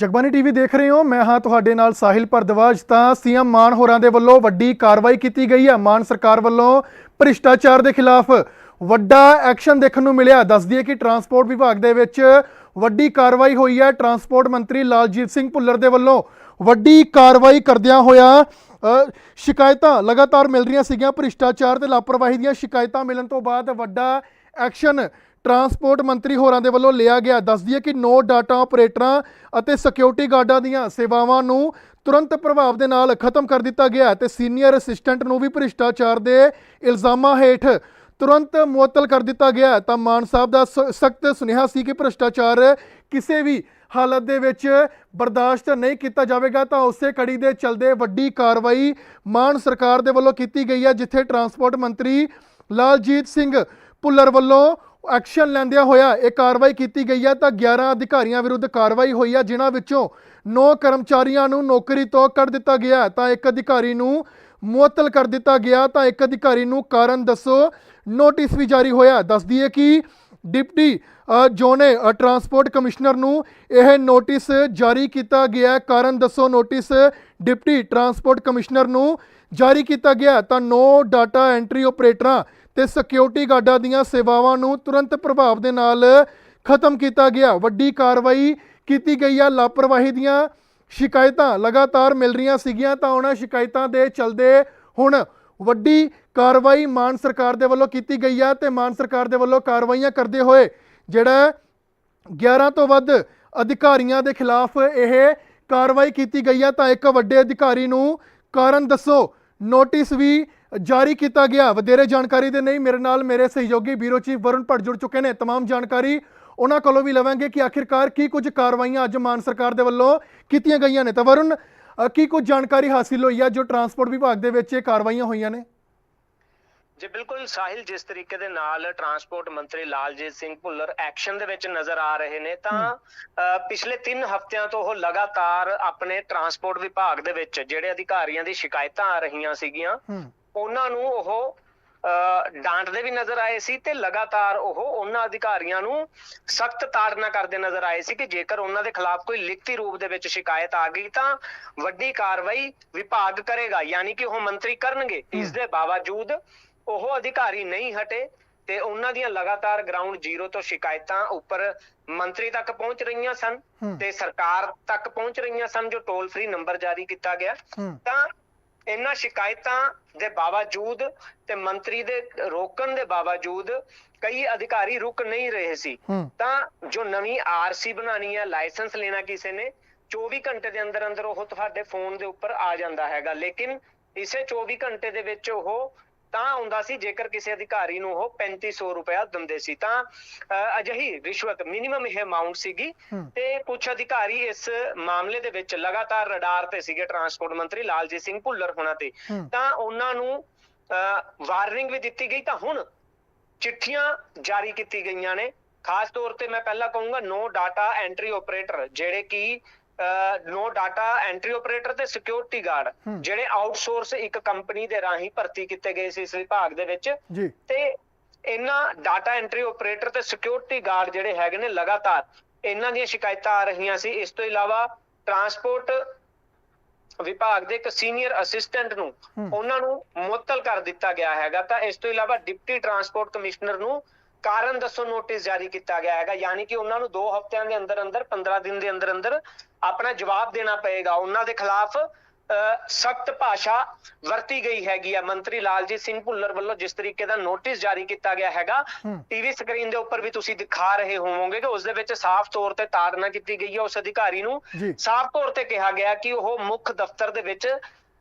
Jagbani TV ਦੇਖ ਰਹੇ ਹੋ। ਮੈਂ ਹਾਂ ਤੁਹਾਡੇ ਨਾਲ ਸਾਹਿਲ ਭਰਦਵਾਜ। ਤਾਂ ਸੀਐਮ ਮਾਨ ਹੋਰਾਂ ਦੇ ਵੱਲੋਂ ਵੱਡੀ ਕਾਰਵਾਈ ਕੀਤੀ ਗਈ ਹੈ। ਮਾਨ ਸਰਕਾਰ ਵੱਲੋਂ ਭ੍ਰਿਸ਼ਟਾਚਾਰ ਦੇ ਖਿਲਾਫ ਵੱਡਾ ਐਕਸ਼ਨ ਦੇਖਣ ਨੂੰ ਮਿਲਿਆ। ਦੱਸ ਦਈਏ ਕਿ ਟਰਾਂਸਪੋਰਟ ਵਿਭਾਗ ਦੇ ਵਿੱਚ ਵੱਡੀ ਕਾਰਵਾਈ ਹੋਈ ਹੈ। ਟਰਾਂਸਪੋਰਟ ਮੰਤਰੀ ਲਾਲਜੀਤ ਸਿੰਘ ਭੁੱਲਰ ਦੇ ਵੱਲੋਂ ਵੱਡੀ ਕਾਰਵਾਈ ਕਰਦਿਆਂ ਹੋਇਆ ਸ਼ਿਕਾਇਤਾਂ ਲਗਾਤਾਰ ਮਿਲ ਰਹੀਆਂ ਸੀਗੀਆਂ। ਭ੍ਰਿਸ਼ਟਾਚਾਰ ਤੇ ਲਾਪਰਵਾਹੀ ਦੀਆਂ ਸ਼ਿਕਾਇਤਾਂ ਮਿਲਣ ਤੋਂ ਬਾਅਦ ਵੱਡਾ ਐਕਸ਼ਨ ਟਰਾਂਸਪੋਰਟ ਮੰਤਰੀ ਹੋਰਾਂ ਦੇ ਵੱਲੋਂ ਲਿਆ ਗਿਆ। ਦੱਸਦੀ ਹੈ ਕਿ ਨੋ ਡਾਟਾ ਆਪਰੇਟਰਾਂ ਅਤੇ ਸਿਕਿਉਰਿਟੀ ਗਾਰਡਾਂ ਦੀਆਂ ਸੇਵਾਵਾਂ ਨੂੰ ਤੁਰੰਤ ਪ੍ਰਭਾਵ ਦੇ ਨਾਲ ਖਤਮ ਕਰ ਦਿੱਤਾ ਗਿਆ ਤੇ ਸੀਨੀਅਰ ਅਸਿਸਟੈਂਟ ਨੂੰ ਵੀ ਭ੍ਰਿਸ਼ਟਾਚਾਰ ਦੇ ਇਲਜ਼ਾਮਾਂ ਹੇਠ ਤੁਰੰਤ ਮੁਅੱਤਲ ਕਰ ਦਿੱਤਾ ਗਿਆ ਤਾਂ ਮਾਨ ਸਾਹਿਬ ਦਾ ਸਖਤ ਸੁਨੇਹਾ ਸੀ ਕਿ ਭ੍ਰਿਸ਼ਟਾਚਾਰ ਕਿਸੇ ਵੀ ਹਾਲਤ ਦੇ ਵਿੱਚ ਬਰਦਾਸ਼ਤ ਨਹੀਂ ਕੀਤਾ ਜਾਵੇਗਾ, ਤਾਂ ਉਸੇ ਕੜੀ ਦੇ ਚਲਦੇ ਵੱਡੀ ਕਾਰਵਾਈ ਮਾਨ ਸਰਕਾਰ ਦੇ ਵੱਲੋਂ ਕੀਤੀ ਗਈ ਹੈ, ਜਿੱਥੇ ਟਰਾਂਸਪੋਰਟ ਮੰਤਰੀ ਲਾਲਜੀਤ ਸਿੰਘ ਭੁੱਲਰ ਵੱਲੋਂ ਐਕਸ਼ਨ ਲੈਂਦਿਆਂ ਹੋਇਆ ਇਹ ਕਾਰਵਾਈ ਕੀਤੀ ਗਈ ਹੈ ਤਾਂ 11 ਅਧਿਕਾਰੀਆਂ ਵਿਰੁੱਧ ਕਾਰਵਾਈ ਹੋਈ ਹੈ ਜਿਨ੍ਹਾਂ ਵਿੱਚੋਂ 9 ਕਰਮਚਾਰੀਆਂ ਨੂੰ ਨੌਕਰੀ ਤੋਂ ਕੱਢ ਦਿੱਤਾ ਗਿਆ ਤਾਂ ਇੱਕ ਅਧਿਕਾਰੀ ਨੂੰ ਮੁਅੱਤਲ ਕਰ ਦਿੱਤਾ ਗਿਆ ਤਾਂ ਇੱਕ ਅਧਿਕਾਰੀ ਨੂੰ ਕਾਰਨ ਦੱਸੋ ਨੋਟਿਸ ਵੀ ਜਾਰੀ ਹੋਇਆ ਦੱਸ ਦਈਏ ਕਿ ਡਿਪਟੀ ਅ, ਜੋਨੇ ਟਰਾਂਸਪੋਰਟ ਕਮਿਸ਼ਨਰ ਨੂੰ ਇਹ ਨੋਟਿਸ ਜਾਰੀ ਕੀਤਾ ਗਿਆ ਕਾਰਨ ਦੱਸੋ ਨੋਟਿਸ ਡਿਪਟੀ ਟਰਾਂਸਪੋਰਟ ਕਮਿਸ਼ਨਰ ਨੂੰ ਜਾਰੀ ਕੀਤਾ ਗਿਆ ਤਾਂ ਨੋ ਡਾਟਾ ਐਂਟਰੀ ਆਪਰੇਟਰਾਂ ਤੇ ਸਿਕਿਉਰਿਟੀ ਗਾਰਡਾਂ ਦੀਆਂ ਸੇਵਾਵਾਂ ਨੂੰ ਤੁਰੰਤ ਪ੍ਰਭਾਵ ਦੇ ਨਾਲ ਖਤਮ ਕੀਤਾ ਗਿਆ। ਵੱਡੀ ਕਾਰਵਾਈ ਕੀਤੀ ਗਈ ਆ। ਲਾਪਰਵਾਹੀ ਦੀਆਂ ਸ਼ਿਕਾਇਤਾਂ ਲਗਾਤਾਰ ਮਿਲ ਰਹੀਆਂ ਸੀਗੀਆਂ, ਤਾਂ ਉਹਨਾਂ ਸ਼ਿਕਾਇਤਾਂ ਦੇ ਚਲਦੇ ਹੁਣ ਵੱਡੀ ਕਾਰਵਾਈ ਮਾਨ ਸਰਕਾਰ ਦੇ ਵੱਲੋਂ ਕੀਤੀ ਗਈ ਆ ਤੇ ਮਾਨ ਸਰਕਾਰ ਦੇ ਵੱਲੋਂ ਕਾਰਵਾਈਆਂ ਕਰਦੇ ਹੋਏ ਜਿਹੜਾ 11 ਤੋਂ ਵੱਧ ਅਧਿਕਾਰੀਆਂ ਦੇ ਖਿਲਾਫ ਇਹ ਕਾਰਵਾਈ ਕੀਤੀ ਗਈ ਆ, ਤਾਂ ਇੱਕ ਵੱਡੇ ਅਧਿਕਾਰੀ ਨੂੰ ਕਾਰਨ ਦੱਸੋ। ਨੋਟਿਸ ਵੀ ਜਾਰੀ ਕੀਤਾ ਗਿਆ ਵਧੇਰੇ ਜਾਣਕਾਰੀ ਦੇ ਨਹੀਂ ਮੇਰੇ ਨਾਲ ਮੇਰੇ ਸਹਿਯੋਗੀ ਬਿਊਰੋ ਚੀਫ ਵਰੁਣ ਭੱਟ ਜੁੜ ਚੁੱਕੇ ਨੇ तमाम ਜਾਣਕਾਰੀ ਉਹਨਾਂ ਕੋਲੋਂ ਵੀ ਲਵਾਂਗੇ ਕਿ ਆਖਿਰਕਾਰ ਕੀ ਕੁਝ ਕਾਰਵਾਈਆਂ ਅੱਜ ਮਾਨ ਸਰਕਾਰ ਦੇ ਵੱਲੋਂ ਕੀਤੀਆਂ ਗਈਆਂ ਨੇ ਤਾਂ ਵਰੁਣ ਅ, ਕੀ ਕੁਝ ਜਾਣਕਾਰੀ ਹਾਸਿਲ ਹੋਈ ਹੈ ਜੋ ਟਰਾਂਸਪੋਰਟ ਵਿਭਾਗ ਦੇ ਵਿੱਚ ਇਹ ਕਾਰਵਾਈਆਂ ਹੋਈਆਂ ਨੇ ਜੀ ਬਿਲਕੁਲ ਸਾਹਿਲ ਜਿਸ ਤਰੀਕੇ ਦੇ ਨਾਲ ਟਰਾਂਸਪੋਰਟ ਮੰਤਰੀ ਲਾਲਜੀਤ ਸਿੰਘ ਭੁੱਲਰ ਐਕਸ਼ਨ ਦੇ ਵਿੱਚ ਨਜ਼ਰ ਆ ਰਹੇ ਨੇ ਤਾਂ ਅ, ਪਿਛਲੇ 3 ਹਫ਼ਤਿਆਂ ਤੋਂ ਉਹ ਲਗਾਤਾਰ ਆਪਣੇ ਟਰਾਂਸਪੋਰਟ ਵਿਭਾਗ ਦੇ ਵਿੱਚ ਜਿਹੜੇ ਅਧਿਕਾਰੀਆਂ ਦੀ ਸ਼ਿਕਾਇਤਾਂ ਆ ਰਹੀਆਂ ਸੀਗੀਆਂ ਹੂੰ ਉਹਨਾਂ ਨੂੰ ਉਹ ਡਾਂਟਦੇ ਵੀ ਨਜ਼ਰ ਆਏ ਸੀ ਤੇ ਲਗਾਤਾਰ ਉਹ ਉਹਨਾਂ ਅਧਿਕਾਰੀਆਂ ਨੂੰ ਸਖਤ ਤਾੜਨਾ ਕਰਦੇ ਨਜ਼ਰ ਆਏ ਸੀ ਕਿ ਜੇਕਰ ਉਹਨਾਂ ਦੇ ਖਿਲਾਫ ਕੋਈ ਲਿਖਤੀ ਰੂਪ ਦੇ ਵਿੱਚ ਸ਼ਿਕਾਇਤ ਆ ਗਈ ਤਾਂ ਵੱਡੀ ਕਾਰਵਾਈ ਵਿਭਾਗ ਕਰੇਗਾ ਯਾਨੀ ਕਿ ਉਹ ਮੰਤਰੀ ਕਰਨਗੇ। ਇਸ ਦੇ ਬਾਵਜੂਦ ਉਹ ਅਧਿਕਾਰੀ ਨਹੀਂ ਹਟੇ ਤੇ ਉਹਨਾਂ ਦੀਆਂ ਲਗਾਤਾਰ ਗਰਾਊਂਡ ਜ਼ੀਰੋ ਤੋਂ ਸ਼ਿਕਾਇਤਾਂ ਉੱਪਰ ਮੰਤਰੀ ਤੱਕ ਪਹੁੰਚ ਰਹੀਆਂ ਸਨ। ਤੇ ਸਰਕਾਰ ਤੱਕ ਪਹੁੰਚ ਰਹੀਆਂ ਸਨ ਜੋ ਟੋਲ ਫ੍ਰੀ ਨੰਬਰ ਜਾਰੀ ਕੀਤਾ ਗਿਆ। ਤਾਂ ਇਹਨਾਂ ਸ਼ਿਕਾਇਤਾਂ ਦੇ ਬਾਵਜੂਦ ਤੇ ਮੰਤਰੀ ਦੇ ਰੋਕਣ ਦੇ ਬਾਵਜੂਦ ਕਈ ਅਧਿਕਾਰੀ ਰੁਕ ਨਹੀਂ ਰਹੇ ਸੀ। ਤਾਂ ਜੋ ਨਵੀਂ ਆਰਸੀ ਬਣਾਣੀ ਹੈ ਲਾਇਸੈਂਸ ਲੈਣਾ ਕਿਸੇ ਨੇ 24 ਘੰਟੇ ਦੇ ਅੰਦਰ ਅੰਦਰ ਉਹ ਤੁਹਾਡੇ ਫੋਨ ਦੇ ਉੱਪਰ ਆ ਜਾਂਦਾ ਹੈਗਾ। ਲੇਕਿਨ ਇਸੇ 24 ਘੰਟੇ ਦੇ ਵਿੱਚ ਉਹ ਤਾਂ ਆਉਂਦਾ ਸੀ ਜੇਕਰ ਕਿਸੇ ਅਧਿਕਾਰੀ ਨੂੰ ਉਹ 3500 ਰੁਪਇਆ ਦਿੰਦੇ ਸੀ। ਤਾਂ ਅਜਿਹੀ ਰਿਸ਼ਵਤ ਮਿਨੀਮਮ ਇਹ ਅਮਾਉਂਟ ਸੀਗੀ। ਤੇ ਕੁਝ ਅਧਿਕਾਰੀ ਇਸ ਮਾਮਲੇ ਦੇ ਵਿੱਚ ਲਗਾਤਾਰ ਰਡਾਰ ਤੇ ਸੀਗੇ ਟਰਾਂਸਪੋਰਟ ਮੰਤਰੀ ਲਾਲਜੀਤ ਸਿੰਘ ਭੁੱਲਰ ਹੋਣਾ ਤੇ। ਤਾਂ ਉਹਨਾਂ ਨੂੰ ਵਾਰਨਿੰਗ ਵੀ ਦਿੱਤੀ ਗਈ। ਤਾਂ ਹੁਣ ਚਿੱਠੀਆਂ ਜਾਰੀ ਕੀਤੀ ਗਈਆਂ ਨੇ। ਖਾਸ ਤੌਰ ਤੇ ਮੈਂ ਪਹਿਲਾਂ ਕਹੂੰਗਾ ਨੋ ਡਾਟਾ ਐਂਟਰੀ ਆਪਰੇਟਰ ਜਿਹੜੇ ਕਿ ਨੋ ਡਾਟਾ ਐਂਟਰੀ ਆਪਰੇਟਰ ਤੇ ਸਿਕਿਉਰਿਟੀ ਗਾਰਡ। ਜਿਹੜੇ ਆਊਟਸੋਰਸ ਇੱਕ ਕੰਪਨੀ ਦੇ ਰਾਹੀਂ ਭਰਤੀ ਕੀਤੇ ਗਏ ਸੀ ਇਸ ਵਿਭਾਗ ਦੇ ਵਿੱਚ ਤੇ ਇਹਨਾਂ ਡਾਟਾ ਐਂਟਰੀ ਆਪਰੇਟਰ ਤੇ ਸਿਕਿਉਰਿਟੀ ਗਾਰਡ ਜਿਹੜੇ ਹੈਗੇ ਨੇ ਲਗਾਤਾਰ ਇਹਨਾਂ ਦੀਆਂ ਸ਼ਿਕਾਇਤਾਂ ਆ ਰਹੀਆਂ ਸੀ ਇਸ ਤੋਂ ਇਲਾਵਾ ਟਰਾਂਸਪੋਰਟ ਵਿਭਾਗ ਦੇ ਇੱਕ ਸੀਨੀਅਰ ਅਸਿਸਟੈਂਟ ਨੂੰ। ਉਹਨਾਂ ਨੂੰ ਮੁਅੱਤਲ ਕਰ ਦਿੱਤਾ ਗਿਆ ਹੈਗਾ ਤਾਂ ਇਸ ਤੋਂ ਇਲਾਵਾ ਡਿਪਟੀ ਟਰਾਂਸਪੋਰਟ ਕਮਿਸ਼ਨਰ ਨੂੰ ਕਾਰਨ ਦੱਸੋ ਨੋਟਿਸ ਜਾਰੀ ਕੀਤਾ ਗਿਆ ਹੈਗਾ ਯਾਨੀ ਕਿ ਉਹਨਾਂ ਨੂੰ 2 ਹਫ਼ਤਿਆਂ ਦੇ ਅੰਦਰ ਅੰਦਰ 15 ਦਿਨ ਦੇ ਅੰਦਰ ਅੰਦਰ ਆਪਣਾ ਜਵਾਬ ਦੇਣਾ ਪਏਗਾ। ਉਹਨਾਂ ਦੇ ਖਿਲਾਫ ਸਖਤ ਭਾਸ਼ਾ ਵਰਤੀ ਗਈ ਹੈਗੀ ਆ। ਮੰਤਰੀ ਲਾਲਜੀਤ ਸਿੰਘ ਭੁੱਲਰ ਵੱਲੋਂ ਜਿਸ ਤਰੀਕੇ ਦਾ ਨੋਟਿਸ ਜਾਰੀ ਕੀਤਾ ਗਿਆ ਹੈਗਾ। ਟੀਵੀ ਸਕਰੀਨ ਦੇ ਉੱਪਰ ਵੀ ਤੁਸੀਂ ਦਿਖਾ ਰਹੇ ਹੋਵੋਗੇ ਕਿ ਉਸ ਦੇ ਵਿੱਚ ਸਾਫ਼ ਤੌਰ ਤੇ ਤਾੜਨਾ ਕੀਤੀ ਗਈ ਹੈ ਉਸ ਅਧਿਕਾਰੀ ਨੂੰ ਸਾਫ਼ ਤੌਰ ਤੇ ਕਿਹਾ ਗਿਆ ਕਿ ਉਹ ਮੁੱਖ ਦਫ਼ਤਰ ਦੇ ਵਿੱਚ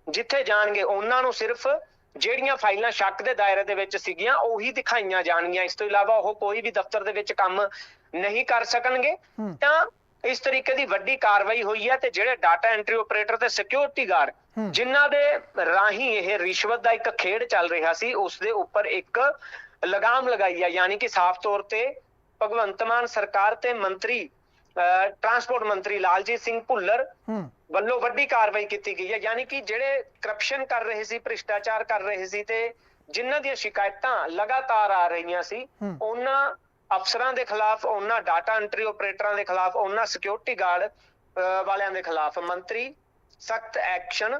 ਜਿੱਥੇ ਜਾਣਗੇ ਉਹਨਾਂ ਨੂੰ ਸਿਰਫ ਜਿਹੜੀਆਂ ਫਾਈਲਾਂ ਸ਼ੱਕ ਦੇ ਦਾਇਰੇ ਦੇ ਵਿੱਚ ਸੀਗੀਆਂ ਉਹੀ ਦਿਖਾਈਆਂ ਜਾਣਗੀਆਂ ਇਸ ਤੋਂ ਇਲਾਵਾ ਉਹ ਕੋਈ ਵੀ ਦਫ਼ਤਰ ਦੇ ਵਿੱਚ ਕੰਮ ਨਹੀਂ ਕਰ ਸਕਣਗੇ। ਤਾਂ ਇਸ ਤਰੀਕੇ ਦੀ ਵੱਡੀ ਕਾਰਵਾਈ ਹੋਈ ਹੈ ਤੇ ਜਿਹੜੇ ਡਾਟਾ ਐਂਟਰੀ ਆਪਰੇਟਰ ਤੇ ਸਿਕਿਉਰਿਟੀ ਗਾਰਡ। ਜਿਨ੍ਹਾਂ ਦੇ ਰਾਹੀਂ ਇਹ ਰਿਸ਼ਵਤ ਦਾ ਇੱਕ ਖੇਡ ਚੱਲ ਰਿਹਾ ਸੀ ਉਸ ਦੇ ਉੱਪਰ ਇੱਕ ਲਗਾਮ ਲਗਾਈ ਹੈ ਯਾਨੀ ਕਿ ਸਾਫ਼ ਤੌਰ ਤੇ ਭਗਵੰਤ ਮਾਨ ਸਰਕਾਰ ਤੇ ਮੰਤਰੀ ਟਰਾਂਸਪੋਰਟ ਮੰਤਰੀ ਲਾਲਜੀਤ ਸਿੰਘ ਭੁੱਲਰ ਵੱਲੋਂ ਵੱਡੀ ਕਾਰਵਾਈ ਕੀਤੀ ਗਈ ਹੈ। ਯਾਨੀ ਕਿ ਜਿਹੜੇ ਕਰਪਸ਼ਨ ਕਰ ਰਹੇ ਸੀ ਭ੍ਰਿਸ਼ਟਾਚਾਰ ਕਰ ਰਹੇ ਸੀ ਤੇ ਜਿਨ੍ਹਾਂ ਦੀਆਂ ਸ਼ਿਕਾਇਤਾਂ ਲਗਾਤਾਰ ਆ ਰਹੀਆਂ ਸੀ। ਉਹਨਾਂ ਅਫਸਰਾਂ ਦੇ ਖਿਲਾਫ ਉਹਨਾਂ ਡਾਟਾ ਐਂਟਰੀ ਆਪਰੇਟਰਾਂ ਦੇ ਖਿਲਾਫ ਉਹਨਾਂ ਸਿਕਿਉਰਿਟੀ ਗਾਰਡ ਵਾਲਿਆਂ ਦੇ ਖਿਲਾਫ ਮੰਤਰੀ ਸਖਤ ਐਕਸ਼ਨ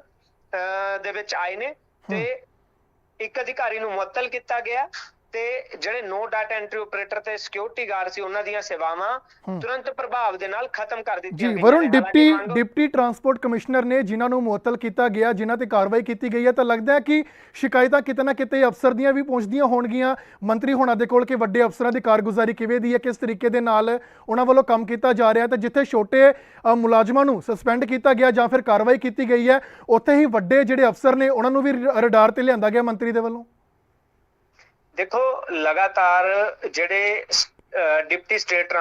ਦੇ ਵਿੱਚ ਆਏ ਨੇ ਤੇ ਇੱਕ ਅਧਿਕਾਰੀ ਨੂੰ ਮੁਅੱਤਲ ਕੀਤਾ ਗਿਆ। ਤੇ ਜਿਹੜੇ ਨੋ ਡਾਟਾ ਐਂਟਰੀ ਆਪਰੇਟਰ ਤੇ ਸਿਕਿਉਰਿਟੀ ਗਾਰਡ ਸੀ ਉਹਨਾਂ ਦੀਆਂ ਸੇਵਾਵਾਂ। ਤੁਰੰਤ ਪ੍ਰਭਾਵ ਦੇ ਨਾਲ ਖਤਮ ਕਰ ਦਿੱਤੀਆਂ ਜੀ Varun. Deputy deputy transport commissioner ਨੇ ਜਿਨ੍ਹਾਂ ਨੂੰ ਮੁਅੱਤਲ ਕੀਤਾ ਗਿਆ ਜਿਨ੍ਹਾਂ ਤੇ ਕਾਰਵਾਈ ਕੀਤੀ ਗਈ ਹੈ ਤਾਂ ਲੱਗਦਾ ਹੈ ਕਿ ਸ਼ਿਕਾਇਤਾਂ ਕਿਤੇ ਨਾ ਕਿਤੇ ਅਫਸਰ ਦੀਆਂ ਵੀ ਪਹੁੰਚਦੀਆਂ ਹੋਣਗੀਆਂ ਮੰਤਰੀ ਹੋਣਾ ਦੇ ਕੋਲ ਕਿ ਵੱਡੇ ਅਫਸਰਾਂ ਦੀ ਕਾਰਗੁਜ਼ਾਰੀ ਕਿਵੇਂ ਦੀ ਹੈ ਕਿਸ ਤਰੀਕੇ ਦੇ ਨਾਲ ਉਹਨਾਂ ਵੱਲੋਂ ਕੰਮ ਕੀਤਾ ਜਾ ਰਿਹਾ ਹੈ ਤੇ ਜਿੱਥੇ ਛੋਟੇ ਮੁਲਾਜ਼ਮਾਂ ਨੂੰ ਸਸਪੈਂਡ ਕੀਤਾ ਗਿਆ ਜਾਂ ਫਿਰ ਕਾਰਵਾਈ ਕੀਤੀ ਗਈ ਹੈ ਉੱਥੇ ਹੀ ਵੱਡੇ ਜਿਹੜੇ ਅਫਸਰ ਨੇ ਉਹਨਾਂ ਨੂੰ ਵੀ ਰਡਾਰ ਤੇ ਲਿਆਂਦਾ ਗਿਆ ਮੰਤਰੀ ਦੇ ਵੱਲੋਂ ਦੇਖੋ ਲਗਾਤਾਰ ਜਿਹੜੇ ਡਿਪਟੀ ਸਟੇਟ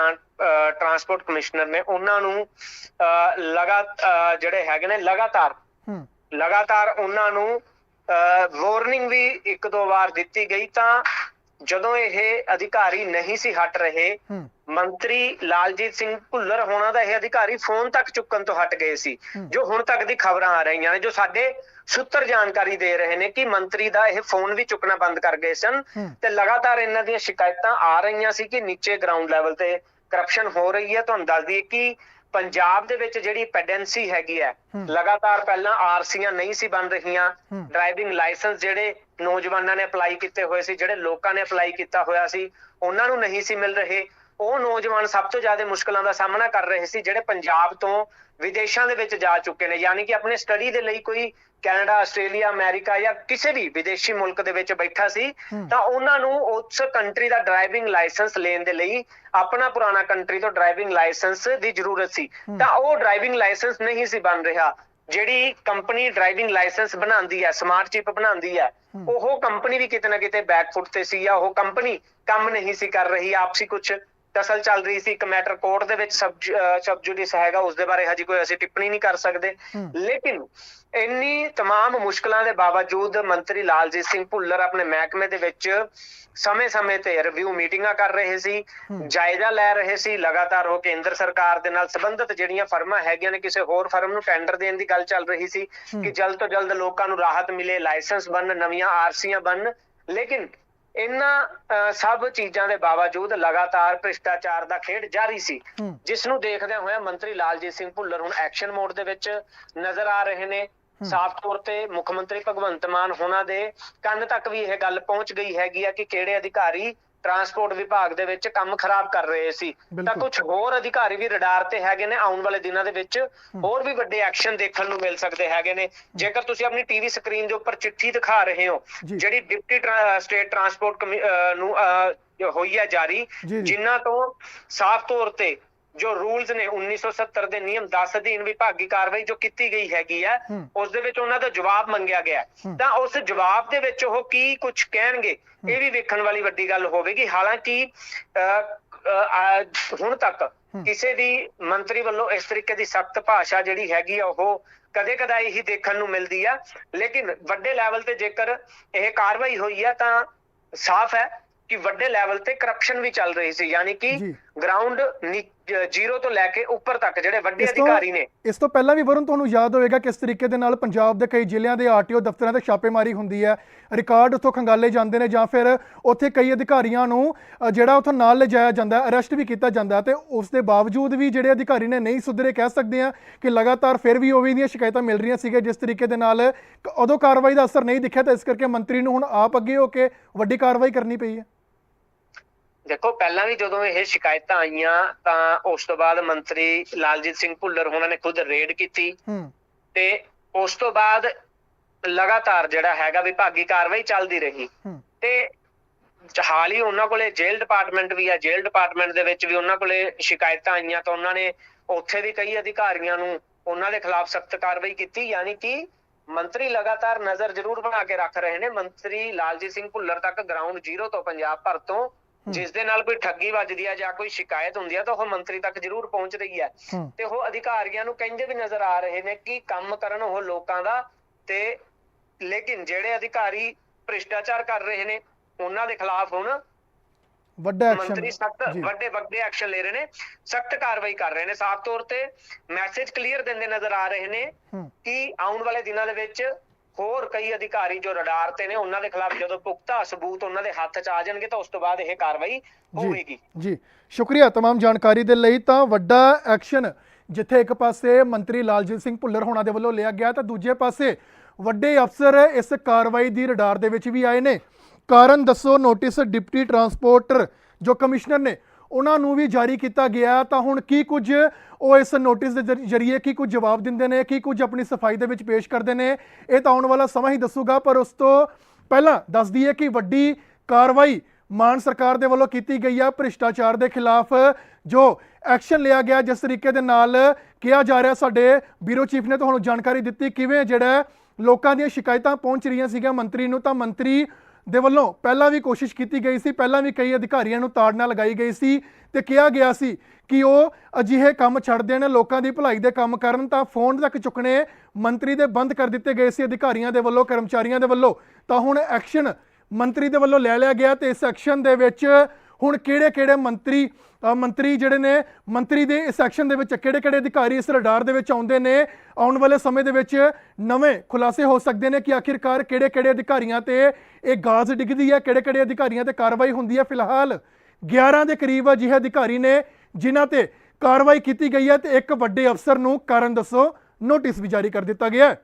ਟਰਾਂਸਪੋਰਟ ਕਮਿਸ਼ਨਰ ਨੇ ਉਹਨਾਂ ਨੂੰ ਲਗਾ ਜਿਹੜੇ ਹੈਗੇ ਨੇ ਲਗਾਤਾਰ ਲਗਾਤਾਰ ਉਹਨਾਂ ਨੂੰ ਵਾਰਨਿੰਗ ਵੀ ਇੱਕ ਦੋ ਵਾਰ ਦਿੱਤੀ ਗਈ ਤਾਂ ਜਦੋਂ ਇਹ ਅਧਿਕਾਰੀ ਨਹੀਂ ਸੀ ਹਟ ਰਹੇ ਮੰਤਰੀ ਲਾਲਜੀਤ ਸਿੰਘ ਭੁੱਲਰ ਹੋਣਾ ਦਾ ਇਹ ਅਧਿਕਾਰੀ ਫੋਨ ਤੱਕ ਚੁੱਕਣ ਤੋਂ ਹਟ ਗਏ ਸੀ। ਜੋ ਹੁਣ ਤੱਕ ਦੀ ਖਬਰਾਂ ਆ ਰਹੀਆਂ ਨੇ ਜੋ ਸਾਡੇ ਸੂਤਰ ਜਾਣਕਾਰੀ ਦੇ ਰਹੇ ਨੇ ਕਿ ਮੰਤਰੀ ਦਾ ਇਹ ਫੋਨ ਵੀ ਚੁੱਕਣਾ ਬੰਦ ਕਰ ਗਏ ਸਨ। ਤੇ ਲਗਾਤਾਰ ਇਹਨਾਂ ਦੀਆਂ ਸ਼ਿਕਾਇਤਾਂ ਆ ਰਹੀਆਂ ਸੀ ਕਿ ਨੀਚੇ ਗਰਾਊਂਡ ਲੈਵਲ ਤੇ ਕਰਪਸ਼ਨ ਹੋ ਰਹੀ ਹੈ ਤੁਹਾਨੂੰ ਦੱਸ ਦਈਏ ਕਿ ਪੰਜਾਬ ਦੇ ਵਿੱਚ ਜਿਹੜੀ ਪੈਡੈਂਸੀ ਹੈਗੀ ਹੈ। ਲਗਾਤਾਰ ਪਹਿਲਾਂ ਆਰਸੀਆਂ ਨਹੀਂ ਸੀ ਬਣ ਰਹੀਆਂ। ਡਰਾਈਵਿੰਗ ਲਾਇਸੈਂਸ ਜਿਹੜੇ ਨੌਜਵਾਨਾਂ ਨੇ ਅਪਲਾਈ ਕੀਤੇ ਹੋਏ ਸੀ ਜਿਹੜੇ ਲੋਕਾਂ ਨੇ ਅਪਲਾਈ ਕੀਤਾ ਹੋਇਆ ਸੀ ਉਹਨਾਂ ਨੂੰ ਨਹੀਂ ਸੀ ਮਿਲ ਰਹੇ ਉਹ ਨੌਜਵਾਨ ਸਭ ਤੋਂ ਜ਼ਿਆਦਾ ਮੁਸ਼ਕਲਾਂ ਦਾ ਸਾਹਮਣਾ ਕਰ ਰਹੇ ਸੀ ਜਿਹੜੇ ਪੰਜਾਬ ਤੋਂ ਵਿਦੇਸ਼ਾਂ ਦੇ ਵਿੱਚ ਜਾ ਚੁੱਕੇ ਨੇ ਯਾਨੀ ਕਿ ਆਪਣੇ ਸਟੱਡੀ ਦੇ ਲਈ ਕੋਈ ਕੈਨੇਡਾ ਆਸਟ੍ਰੇਲੀਆ ਅਮਰੀਕਾ ਜਾਂ ਕਿਸੇ ਵੀ ਵਿਦੇਸ਼ੀ ਮੁਲਕ ਦੇ ਵਿੱਚ ਬੈਠਾ ਸੀ। ਤਾਂ ਉਹਨਾਂ ਨੂੰ ਉਸ ਕੰਟਰੀ ਦਾ ਡਰਾਈਵਿੰਗ ਲਾਇਸੈਂਸ ਲੈਣ ਦੇ ਲਈ ਆਪਣਾ ਪੁਰਾਣਾ ਕੰਟਰੀ ਤੋਂ ਡਰਾਈਵਿੰਗ ਲਾਇਸੈਂਸ ਦੀ ਜ਼ਰੂਰਤ ਸੀ। ਤਾਂ ਉਹ ਡਰਾਈਵਿੰਗ ਲਾਇਸੈਂਸ ਨਹੀਂ ਸੀ ਬਣ ਰਿਹਾ ਜਿਹੜੀ ਕੰਪਨੀ ਡਰਾਈਵਿੰਗ ਲਾਇਸੈਂਸ ਬਣਾਉਂਦੀ ਹੈ ਸਮਾਰਟ ਚਿਪ ਬਣਾਉਂਦੀ ਹੂੰ। ਉਹ ਕੰਪਨੀ ਵੀ ਕਿਤੇ ਨਾ ਕਿਤੇ ਬੈਕਫੁੱਟ ਤੇ ਸੀ ਜਾਂ ਉਹ ਕੰਪਨੀ ਕੰਮ ਨਹੀਂ ਸੀ ਕਰ ਰਹੀ ਆਪਸੀ ਕੁਝ ਤਸਲ ਚੱਲ ਰਹੀ ਸੀ ਇੱਕ ਮੈਟਰ ਕੋਰਟ ਦੇ ਵਿੱਚ ਸਬ ਸਬ ਜੁਡਿਸ ਹੈਗਾ ਉਸ ਦੇ ਬਾਰੇ ਹਜੇ ਕੋਈ ਅਸੀਂ ਟਿੱਪਣੀ ਨਹੀਂ ਕਰ ਸਕਦੇ ਹੂੰ। ਲੇਕਿਨ ਇੰਨੀ तमाम ਮੁਸ਼ਕਲਾਂ ਦੇ ਬਾਵਜੂਦ ਮੰਤਰੀ ਲਾਲਜੀਤ ਸਿੰਘ ਭੁੱਲਰ ਆਪਣੇ ਮਹਿਕਮੇ ਦੇ ਵਿੱਚ ਸਮੇਂ-ਸਮੇਂ ਤੇ ਰਿਵਿਊ ਮੀਟਿੰਗਾਂ ਕਰ ਰਹੇ ਸੀ ਹੂੰ। ਜਾਇਜ਼ਾ ਲੈ ਰਹੇ ਸੀ ਲਗਾਤਾਰ ਉਹ ਕੇਂਦਰ ਸਰਕਾਰ ਦੇ ਨਾਲ ਸੰਬੰਧਿਤ ਜਿਹੜੀਆਂ ਫਰਮਾਂ ਹੈਗੀਆਂ ਨੇ ਕਿਸੇ ਹੋਰ ਫਰਮ ਨੂੰ ਟੈਂਡਰ ਦੇਣ ਦੀ ਗੱਲ ਚੱਲ ਰਹੀ ਸੀ ਹੂੰ। ਕਿ ਜਲਦ ਤੋਂ ਜਲਦ ਲੋਕਾਂ ਨੂੰ ਰਾਹਤ ਮਿਲੇ ਲਾਇਸੈਂਸ ਬਣਨ ਨਵੀਆਂ ਆਰਸੀਆਂ ਬਣਨ ਲੇਕਿਨ ਇਹਨਾਂ ਸਭ ਚੀਜ਼ਾਂ ਦੇ ਬਾਵਜੂਦ ਲਗਾਤਾਰ ਭ੍ਰਿਸ਼ਟਾਚਾਰ ਦਾ ਖੇਡ ਜਾਰੀ ਸੀ। ਜਿਸ ਨੂੰ ਦੇਖਦਿਆਂ ਹੋਇਆ ਮੰਤਰੀ ਲਾਲਜੀਤ ਸਿੰਘ ਭੁੱਲਰ ਹੁਣ ਐਕਸ਼ਨ ਮੋਡ ਦੇ ਵਿੱਚ ਨਜ਼ਰ ਆ ਰਹੇ ਨੇ। ਸਾਫ਼ ਤੌਰ ਤੇ ਮੁੱਖ ਮੰਤਰੀ ਭਗਵੰਤ ਮਾਨ ਹੋਣਾ ਦੇ ਕੰਨ ਤੱਕ ਵੀ ਇਹ ਗੱਲ ਪਹੁੰਚ ਗਈ ਹੈਗੀ ਆ ਕਿ ਕਿਹੜੇ ਅਧਿਕਾਰੀ ਟਰਾਂਸਪੋਰਟ ਵਿਭਾਗ ਦੇ ਵਿੱਚ ਕੰਮ ਖਰਾਬ ਕਰ ਰਹੇ ਸੀ ਤਾਂ। ਕੁਝ ਹੋਰ ਅਧਿਕਾਰੀ ਵੀ ਰਡਾਰ ਤੇ ਹੈਗੇ ਨੇ ਆਉਣ ਵਾਲੇ ਦਿਨਾਂ ਦੇ ਵਿੱਚ ਹੋਰ ਵੀ ਵੱਡੇ ਐਕਸ਼ਨ ਦੇਖਣ ਨੂੰ ਮਿਲ ਸਕਦੇ ਹੈਗੇ ਨੇ ਜੇਕਰ ਤੁਸੀਂ ਆਪਣੀ ਟੀਵੀ ਸਕਰੀਨ ਦੇ ਉੱਪਰ ਚਿੱਠੀ ਦਿਖਾ ਰਹੇ ਹੋ। ਜਿਹੜੀ ਡਿਪਟੀ ਸਟੇਟ ਟਰਾਂਸਪੋਰਟ ਨੂੰ ਹੋਈ ਹੈ ਜਾਰੀ। ਜਿਨ੍ਹਾਂ ਤੋਂ ਸਾਫ਼ ਤੌਰ ਤੇ ਜੋ ਰੂਲਸ ਨੇ 1970 ਦੇ ਨਿਯਮ 10 ਅਧੀਨ ਵਿਭਾਗੀ ਕਾਰਵਾਈ ਜੋ ਕੀਤੀ ਗਈ ਹੈਗੀ ਹੈ ਹੂੰ। ਉਸ ਦੇ ਵਿੱਚ ਉਹਨਾਂ ਦਾ ਜਵਾਬ ਮੰਗਿਆ ਗਿਆ ਹੈ। ਹੂੰ। ਤਾਂ ਉਸ ਜਵਾਬ ਦੇ ਵਿੱਚ ਉਹ ਕੀ ਕੁਝ ਕਹਿਣਗੇ ਇਹ ਵੀ ਵੇਖਣ ਵਾਲੀ ਵੱਡੀ ਗੱਲ ਹੋਵੇਗੀ ਹਾਲਾਂਕਿ ਹੁਣ ਤੱਕ ਹੂੰ। ਕਿਸੇ ਵੀ ਮੰਤਰੀ ਵੱਲੋਂ ਇਸ ਤਰੀਕੇ ਦੀ ਸਖਤ ਭਾਸ਼ਾ ਜਿਹੜੀ ਹੈਗੀ ਆ ਉਹ ਕਦੇ ਕਦਾਈ ਹੀ ਦੇਖਣ ਨੂੰ ਮਿਲਦੀ ਆ ਲੇਕਿਨ ਵੱਡੇ ਲੈਵਲ ਤੇ ਜੇਕਰ ਇਹ ਕਾਰਵਾਈ ਹੋਈ ਆ ਤਾਂ ਸਾਫ਼ ਹੈ ਕਿ ਵੱਡੇ ਲੈਵਲ ਤੇ ਕਰਪਸ਼ਨ ਵੀ ਚੱਲ ਰਹੀ ਸੀ ਯਾਨੀ ਕਿ। ਗਰਾਊਂਡ ਜ਼ੀਰੋ ਤੋਂ ਲੈ ਕੇ ਉੱਪਰ ਤੱਕ ਜਿਹੜੇ ਵੱਡੇ ਅਧਿਕਾਰੀ ਨੇ। ਇਸ ਤੋਂ ਪਹਿਲਾਂ ਵੀ ਵਰੁਣ ਤੁਹਾਨੂੰ ਯਾਦ ਹੋਵੇਗਾ ਕਿਸ ਤਰੀਕੇ ਦੇ ਨਾਲ ਪੰਜਾਬ ਦੇ ਕਈ ਜ਼ਿਲ੍ਹਿਆਂ ਦੇ ਆਰਟੀਓ ਦਫ਼ਤਰਾਂ ਤੇ ਛਾਪੇਮਾਰੀ ਹੁੰਦੀ ਹੈ। ਰਿਕਾਰਡ ਉੱਥੋਂ ਖੰਗਾਲੇ ਜਾਂਦੇ ਨੇ ਜਾਂ ਫਿਰ ਉੱਥੇ ਕਈ ਅਧਿਕਾਰੀਆਂ ਨੂੰ ਜਿਹੜਾ ਉੱਥੋਂ ਨਾਲ ਲਿਜਾਇਆ ਜਾਂਦਾ ਅਰੈਸਟ ਵੀ ਕੀਤਾ ਜਾਂਦਾ ਤੇ ਉਸ ਦੇ ਬਾਵਜੂਦ ਵੀ ਜਿਹੜੇ ਅਧਿਕਾਰੀ ਨੇ ਨਹੀਂ ਸੁਧਰੇ ਕਹਿ ਸਕਦੇ ਆ ਕਿ ਲਗਾਤਾਰ ਫਿਰ ਵੀ ਉਵੇਂ ਦੀਆਂ ਸ਼ਿਕਾਇਤਾਂ ਮਿਲ ਰਹੀਆਂ ਸੀਗੇ ਜਿਸ ਤਰੀਕੇ ਦੇ ਨਾਲ ਉਦੋਂ ਕਾਰਵਾਈ ਦਾ ਅਸਰ ਨਹੀਂ ਦਿਖਿਆ ਤਾਂ ਇਸ ਕਰਕੇ ਮੰਤਰੀ ਨੂੰ ਹੁਣ ਆਪ ਅੱਗੇ ਹੋ ਕੇ ਵੱਡੀ ਕਾਰਵਾਈ ਕਰਨੀ ਪਈ ਹੈ। ਦੇਖੋ ਪਹਿਲਾਂ ਵੀ ਜਦੋਂ ਇਹ ਸ਼ਿਕਾਇਤਾਂ ਆਈਆਂ ਤਾਂ ਉਸ ਤੋਂ ਬਾਅਦ ਮੰਤਰੀ ਲਾਲਜੀਤ ਸਿੰਘ ਭੁੱਲਰ ਉਹਨਾਂ ਨੇ ਖੁਦ ਰੇਡ ਕੀਤੀ। ਹੂੰ। ਤੇ ਉਸ ਤੋਂ ਬਾਅਦ ਲਗਾਤਾਰ ਜਿਹੜਾ ਹੈਗਾ ਵਿਭਾਗੀ ਕਾਰਵਾਈ ਚੱਲਦੀ ਰਹੀ। ਤੇ ਹਾਲ ਹੀ ਉਹਨਾਂ ਕੋਲੇ ਜੇਲ੍ਹ ਡਿਪਾਰਟਮੈਂਟ ਵੀ ਆ ਜੇਲ੍ਹ ਡਿਪਾਰਟਮੈਂਟ ਦੇ ਵਿੱਚ ਵੀ ਉਹਨਾਂ ਕੋਲੇ ਸ਼ਿਕਾਇਤਾਂ ਆਈਆਂ ਤਾਂ ਉਹਨਾਂ ਨੇ ਉੱਥੇ ਵੀ ਕਈ ਅਧਿਕਾਰੀਆਂ ਨੂੰ ਉਹਨਾਂ ਦੇ ਖਿਲਾਫ ਸਖਤ ਕਾਰਵਾਈ ਕੀਤੀ। ਯਾਨੀ ਕਿ ਮੰਤਰੀ ਲਗਾਤਾਰ ਨਜ਼ਰ ਜ਼ਰੂਰ ਬਣਾ ਕੇ ਰੱਖ ਰਹੇ ਨੇ। ਮੰਤਰੀ ਲਾਲਜੀਤ ਸਿੰਘ ਭੁੱਲਰ ਤੱਕ ਗਰਾਊਂਡ ਜ਼ੀਰੋ ਤੋਂ ਪੰਜਾਬ ਭਰ ਤੋਂ ਜਿਸ ਦੇ ਨਾਲ ਕੋਈ ਠੱਗੀ ਵੱਜਦੀ ਹੈ ਜਾਂ ਕੋਈ ਸ਼ਿਕਾਇਤ ਹੁੰਦੀ ਹੈ ਤਾਂ ਉਹ ਮੰਤਰੀ ਤੱਕ ਜ਼ਰੂਰ ਪਹੁੰਚ ਰਹੀ ਹੈ। ਤੇ ਉਹ ਅਧਿਕਾਰੀਆਂ ਨੂੰ ਕਹਿੰਦੇ ਵੀ ਨਜ਼ਰ ਆ ਰਹੇ ਨੇ ਕਿ ਕੰਮ ਕਰਨ ਉਹ ਲੋਕਾਂ ਦਾ ਤੇ ਲੇਕਿਨ ਜਿਹੜੇ ਅਧਿਕਾਰੀ ਭ੍ਰਿਸ਼ਟਾਚਾਰ ਕਰ ਰਹੇ ਨੇ ਉਹਨਾਂ ਦੇ ਖਿਲਾਫ ਹੁਣ ਵੱਡਾ ਮੰਤਰੀ ਐਕਸ਼ਨ ਸਖਤ ਜੀ। ਵੱਡੇ ਵੱਡੇ ਐਕਸ਼ਨ ਲੈ ਰਹੇ ਨੇ ਸਖਤ ਕਾਰਵਾਈ ਕਰ ਰਹੇ ਨੇ। ਸਾਫ਼ ਤੌਰ ਤੇ ਮੈਸੇਜ ਕਲੀਅਰ ਦਿੰਦੇ ਨਜ਼ਰ ਆ ਰਹੇ ਨੇ ਕਿ ਆਉਣ ਵਾਲੇ ਦਿਨਾਂ ਦੇ ਵਿੱਚ ਹੋਰ ਕਈ ਅਧਿਕਾਰੀ ਜੋ ਰਡਾਰ ਤੇ ਨੇ ਉਹਨਾਂ ਦੇ ਖਿਲਾਫ ਜਦੋਂ ਪੁਖਤਾ ਸਬੂਤ ਉਹਨਾਂ ਦੇ ਹੱਥ 'ਚ ਆ ਜਾਣਗੇ ਤਾਂ ਉਸ ਤੋਂ ਬਾਅਦ ਇਹ ਕਾਰਵਾਈ ਹੋਵੇਗੀ ਜੀ ਜੀ ਸ਼ੁਕਰੀਆ तमाम ਜਾਣਕਾਰੀ ਦੇ ਲਈ ਤਾਂ ਵੱਡਾ ਐਕਸ਼ਨ ਜਿੱਥੇ ਇੱਕ ਪਾਸੇ ਮੰਤਰੀ ਲਾਲਜੀਤ ਸਿੰਘ ਭੁੱਲਰ ਹੋਣਾ ਦੇ ਵੱਲੋਂ ਲਿਆ ਗਿਆ ਤਾਂ ਦੂਜੇ ਪਾਸੇ ਵੱਡੇ ਅਫਸਰ ਇਸ ਕਾਰਵਾਈ ਦੀ ਰਡਾਰ ਦੇ ਵਿੱਚ ਵੀ ਆਏ ਨੇ ਕਾਰਨ ਦੱਸੋ ਨੋਟਿਸ ਡਿਪਟੀ ਟਰਾਂਸਪੋਰਟਰ ਜੋ ਕਮਿਸ਼ਨਰ ਨੇ ਉਹਨਾਂ ਨੂੰ ਵੀ ਜਾਰੀ ਕੀਤਾ ਗਿਆ ਤਾਂ ਹੁਣ ਕੀ ਕੁਝ ਉਹ ਇਸ ਨੋਟਿਸ ਦੇ ਜ਼ਰੀ- ਜ਼ਰੀਏ ਕੀ ਕੁਝ ਜਵਾਬ ਦਿੰਦੇ ਨੇ, ਕੀ ਕੁਝ ਆਪਣੀ ਸਫ਼ਾਈ ਦੇ ਵਿੱਚ ਪੇਸ਼ ਕਰਦੇ ਨੇ, ਇਹ ਤਾਂ ਆਉਣ ਵਾਲਾ ਸਮਾਂ ਹੀ ਦੱਸੂਗਾ। ਪਰ ਉਸ ਤੋਂ ਪਹਿਲਾਂ ਦੱਸ ਦਈਏ ਕਿ ਵੱਡੀ ਕਾਰਵਾਈ ਮਾਨ ਸਰਕਾਰ ਦੇ ਵੱਲੋਂ ਕੀਤੀ ਗਈ ਆ। ਭ੍ਰਿਸ਼ਟਾਚਾਰ ਦੇ ਖਿਲਾਫ ਜੋ ਐਕਸ਼ਨ ਲਿਆ ਗਿਆ, ਜਿਸ ਤਰੀਕੇ ਦੇ ਨਾਲ ਕਿਹਾ ਜਾ ਰਿਹਾ, ਸਾਡੇ ਬਿਊਰੋ ਚੀਫ ਨੇ ਤੁਹਾਨੂੰ ਜਾਣਕਾਰੀ ਦਿੱਤੀ, ਕਿਵੇਂ ਜਿਹੜਾ ਲੋਕਾਂ ਦੀਆਂ ਸ਼ਿਕਾਇਤਾਂ ਪਹੁੰਚ ਰਹੀਆਂ ਸੀਗੀਆਂ ਮੰਤਰੀ ਨੂੰ, ਤਾਂ ਮੰਤਰੀ ਦੇ ਵੱਲੋਂ ਪਹਿਲਾਂ ਵੀ ਕੋਸ਼ਿਸ਼ ਕੀਤੀ ਗਈ ਸੀ, ਪਹਿਲਾਂ ਵੀ ਕਈ ਅਧਿਕਾਰੀਆਂ ਨੂੰ ਤਾੜਨਾ ਲਗਾਈ ਗਈ ਸੀ ਤੇ ਕਿਹਾ ਗਿਆ ਸੀ ਕਿ ਉਹ ਅਜਿਹੇ ਕੰਮ ਛੱਡ ਦੇਣ ਲੋਕਾਂ ਦੀ ਭਲਾਈ ਦੇ ਕੰਮ ਕਰਨ ਤਾਂ ਫੋਨ ਤੱਕ ਚੁੱਕਣੇ ਮੰਤਰੀ ਦੇ ਬੰਦ ਕਰ ਦਿੱਤੇ ਗਏ ਸੀ, ਅਧਿਕਾਰੀਆਂ ਦੇ ਵੱਲੋਂ, ਕਰਮਚਾਰੀਆਂ ਦੇ ਵੱਲੋਂ। ਤਾਂ ਹੁਣ ਐਕਸ਼ਨ ਮੰਤਰੀ ਦੇ ਵੱਲੋਂ ਲੈ ਲਿਆ ਗਿਆ ਤੇ ਇਸ ਐਕਸ਼ਨ ਦੇ ਵਿੱਚ ਹੁਣ ਕਿਹੜੇ-ਕਿਹੜੇ ਮੰਤਰੀ ਮੰਤਰੀ ਜਿਹੜੇ ਨੇ, ਮੰਤਰੀ ਦੇ ਇਸ ਐਕਸ਼ਨ ਦੇ ਵਿੱਚ ਕਿਹੜੇ-ਕਿਹੜੇ ਅਧਿਕਾਰੀ ਇਸ ਰਡਾਰ ਦੇ ਵਿੱਚ ਆਉਂਦੇ ਨੇ, ਆਉਣ ਵਾਲੇ ਸਮੇਂ ਦੇ ਵਿੱਚ ਨਵੇਂ ਖੁਲਾਸੇ ਹੋ ਸਕਦੇ ਨੇ ਕਿ ਆਖਿਰਕਾਰ ਕਿਹੜੇ-ਕਿਹੜੇ ਅਧਿਕਾਰੀਆਂ ਤੇ ਇਹ ਗਾਜ਼ ਡਿੱਗਦੀ ਹੈ ਕਿਹੜੇ-ਕਿਹੜੇ ਅਧਿਕਾਰੀਆਂ ਤੇ ਕਾਰਵਾਈ ਹੁੰਦੀ ਹੈ? ਫਿਲਹਾਲ 11 ਦੇ ਕਰੀਬ ਅਜਿਹੇ ਅਧਿਕਾਰੀ ਨੇ ਜਿਨ੍ਹਾਂ ਤੇ ਕਾਰਵਾਈ ਕੀਤੀ ਗਈ ਹੈ ਤੇ ਇੱਕ ਵੱਡੇ ਅਫਸਰ ਨੂੰ ਕਾਰਨ ਦੱਸੋ, ਨੋਟਿਸ ਵੀ ਜਾਰੀ ਕਰ ਦਿੱਤਾ ਗਿਆ ਹੈ।